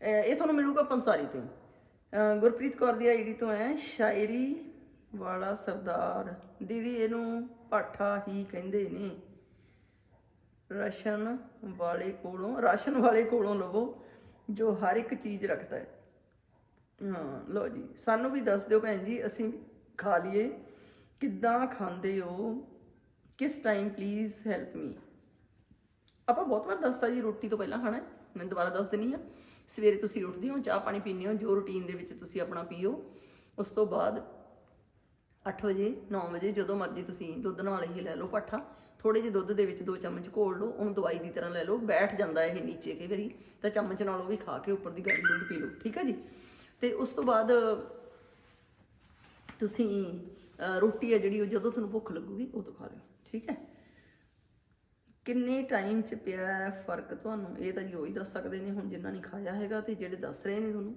ਇਹ ਤੁਹਾਨੂੰ ਮਿਲੂਗਾ ਪੰਸਾਰੀ ਤੋਂ ਗੁਰਪ੍ਰੀਤ ਕੌਰ ਦੀ ਆਈਡੀ ਤੋਂ ਹੈ ਸ਼ਾਇਰੀ ਵਾਲਾ ਸਰਦਾਰ। ਦੀਦੀ ਇਹਨੂੰ ਪਾਠਾ ਹੀ ਕਹਿੰਦੇ ਨੇ। ਰਾਸ਼ਨ ਵਾਲੇ ਕੋਲੋਂ ਰਾਸ਼ਨ ਵਾਲੇ ਕੋਲੋਂ ਲਵੋ। ਜੋ ਹਰ ਇੱਕ ਚੀਜ਼ ਰੱਖਦਾ ਹੈ। ਹਾਂ ਲੋ ਜੀ, ਸਾਨੂੰ ਵੀ ਦੱਸ ਦਿਓ ਭੈਣ ਜੀ, ਅਸੀਂ ਖਾ ਲਈਏ। ਕਿੱਦਾਂ ਖਾਂਦੇ ਹੋ? ਕਿਸ ਟਾਈਮ ਪਲੀਜ਼ ਹੈਲਪ ਮੀ ਆਪਾਂ ਬਹੁਤ ਵਾਰ ਦੱਸਤਾ ਜੀ, ਰੋਟੀ ਤੋਂ ਪਹਿਲਾਂ ਖਾਣਾ ਹੈ, ਮੈਂ ਦੁਬਾਰਾ ਦੱਸ ਦਿੰਨੀ ਆ। ਸਵੇਰੇ ਤੁਸੀਂ ਉੱਠਦੇ ਹੋ, ਚਾਹ ਪਾਣੀ ਪੀਂਦੇ ਹੋ, ਜੋ ਰੁਟੀਨ ਦੇ ਵਿੱਚ ਤੁਸੀਂ ਆਪਣਾ ਪੀਓ। ਉਸ ਤੋਂ ਬਾਅਦ 8 ਵਜੇ 9 ਵਜੇ, ਜਦੋਂ ਮਰਜ਼ੀ ਤੁਸੀਂ ਦੁੱਧ ਨਾਲ ਹੀ ਲੈ ਲਓ ਪੱਠਾ। ਥੋੜੇ ਜਿਹੇ ਦੁੱਧ ਦੇ ਵਿੱਚ ਦੋ ਚਮਚ ਘੋਲ ਲਓ, ਉਹਨੂੰ ਦਵਾਈ ਦੀ ਤਰ੍ਹਾਂ ਲੈ ਲਓ, ਬੈਠ ਜਾਂਦਾ ਇਹ ਨੀਚੇ ਕਈ ਵਾਰੀ, ਤਾਂ ਚਮਚ ਨਾਲ ਉਹ ਵੀ ਖਾ ਕੇ ਉੱਪਰ ਦੀ ਗਰਮ ਦੁੱਧ ਪੀ ਲਓ, ਠੀਕ ਹੈ ਜੀ? ਤੇ ਉਸ ਤੋਂ ਬਾਅਦ ਤੁਸੀਂ ਰੋਟੀ ਹੈ ਜਿਹੜੀ, ਉਹ ਜਦੋਂ ਤੁਹਾਨੂੰ ਭੁੱਖ ਲੱਗੂਗੀ ਉਦੋਂ ਖਾ ਲਿਓ, ਠੀਕ ਹੈ? ਕਿੰਨੇ ਟਾਈਮ ਚ ਪਿਆ ਫ਼ਰਕ ਤੁਹਾਨੂੰ? ਇਹ ਤਾਂ ਜੀ ਉਹੀ ਦੱਸ ਸਕਦੇ ਨੇ ਹੁਣ ਜਿਨ੍ਹਾਂ ਨੇ ਖਾਇਆ ਹੈਗਾ ਤੇ ਜਿਹੜੇ ਦੱਸ ਰਹੇ ਨੇ ਤੁਹਾਨੂੰ।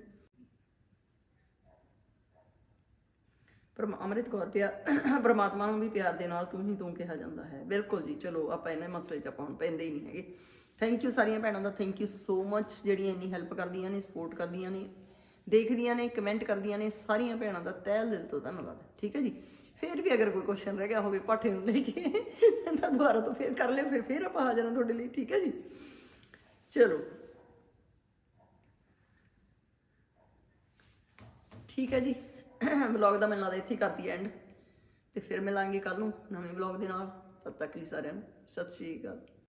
ਪਰ ਅੰਮ੍ਰਿਤ ਕੌਰ ਪਿਆਰ ਪ੍ਰਮਾਤਮਾ ਨੂੰ ਵੀ ਪਿਆਰ ਦੇ ਨਾਲ ਤੂੰ ਹੀ ਤੂੰ ਕਿਹਾ ਜਾਂਦਾ ਹੈ। ਬਿਲਕੁਲ ਜੀ, ਚਲੋ ਆਪਾਂ ਇਹਨਾਂ ਮਸਲੇ 'ਚ ਆਪਾਂ ਹੁਣ ਪੈਂਦੇ ਹੀ ਨਹੀਂ ਹੈਗੇ। ਥੈਂਕ ਯੂ ਸਾਰੀਆਂ ਭੈਣਾਂ ਦਾ ਥੈਂਕ ਯੂ ਸੋ ਮੱਚ ਜਿਹੜੀਆਂ ਇੰਨੀ ਹੈਲਪ ਕਰਦੀਆਂ ਨੇ ਸਪੋਰਟ ਕਰਦੀਆਂ ਨੇ, ਦੇਖਦੀਆਂ ਨੇ ਕਮੈਂਟ ਕਰਦੀਆਂ ਨੇ, ਸਾਰੀਆਂ ਭੈਣਾਂ ਦਾ ਤਹਿ ਦਿਲ ਤੋਂ ਧੰਨਵਾਦ। ਠੀਕ ਹੈ ਜੀ? ਫਿਰ ਵੀ ਅਗਰ ਕੋਈ ਕੁਐਸਚਨ ਰਹਿ ਗਿਆ ਹੋਵੇ, ਪਾਠੇ ਨੂੰ ਲੈ ਕੇ, ਤਾਂ ਦੁਬਾਰਾ ਤੋਂ ਫਿਰ ਕਰ ਲਿਓ, ਫਿਰ ਫਿਰ ਆਪਾਂ ਹਾਜ਼ਰ ਹਾਂ ਤੁਹਾਡੇ ਲਈ। ਠੀਕ ਹੈ ਜੀ? ਚਲੋ। ਠੀਕ ਹੈ ਜੀ? ਵਲੌਗ ਦਾ ਮੈਨੂੰ ਲੱਗਦਾ ਇੱਥੇ ਹੀ ਕਰਦੀ ਐਂਡ ਤੇ ਫਿਰ ਮਿਲਾਂਗੇ ਕੱਲ ਨੂੰ ਨਵੇਂ ਵਲੌਗ ਦੇ ਨਾਲ। ਤਦ ਤੱਕ ਲਈ ਸਾਰਿਆਂ ਨੂੰ। ਸਤਿ ਸ਼੍ਰੀ ਅਕਾਲ।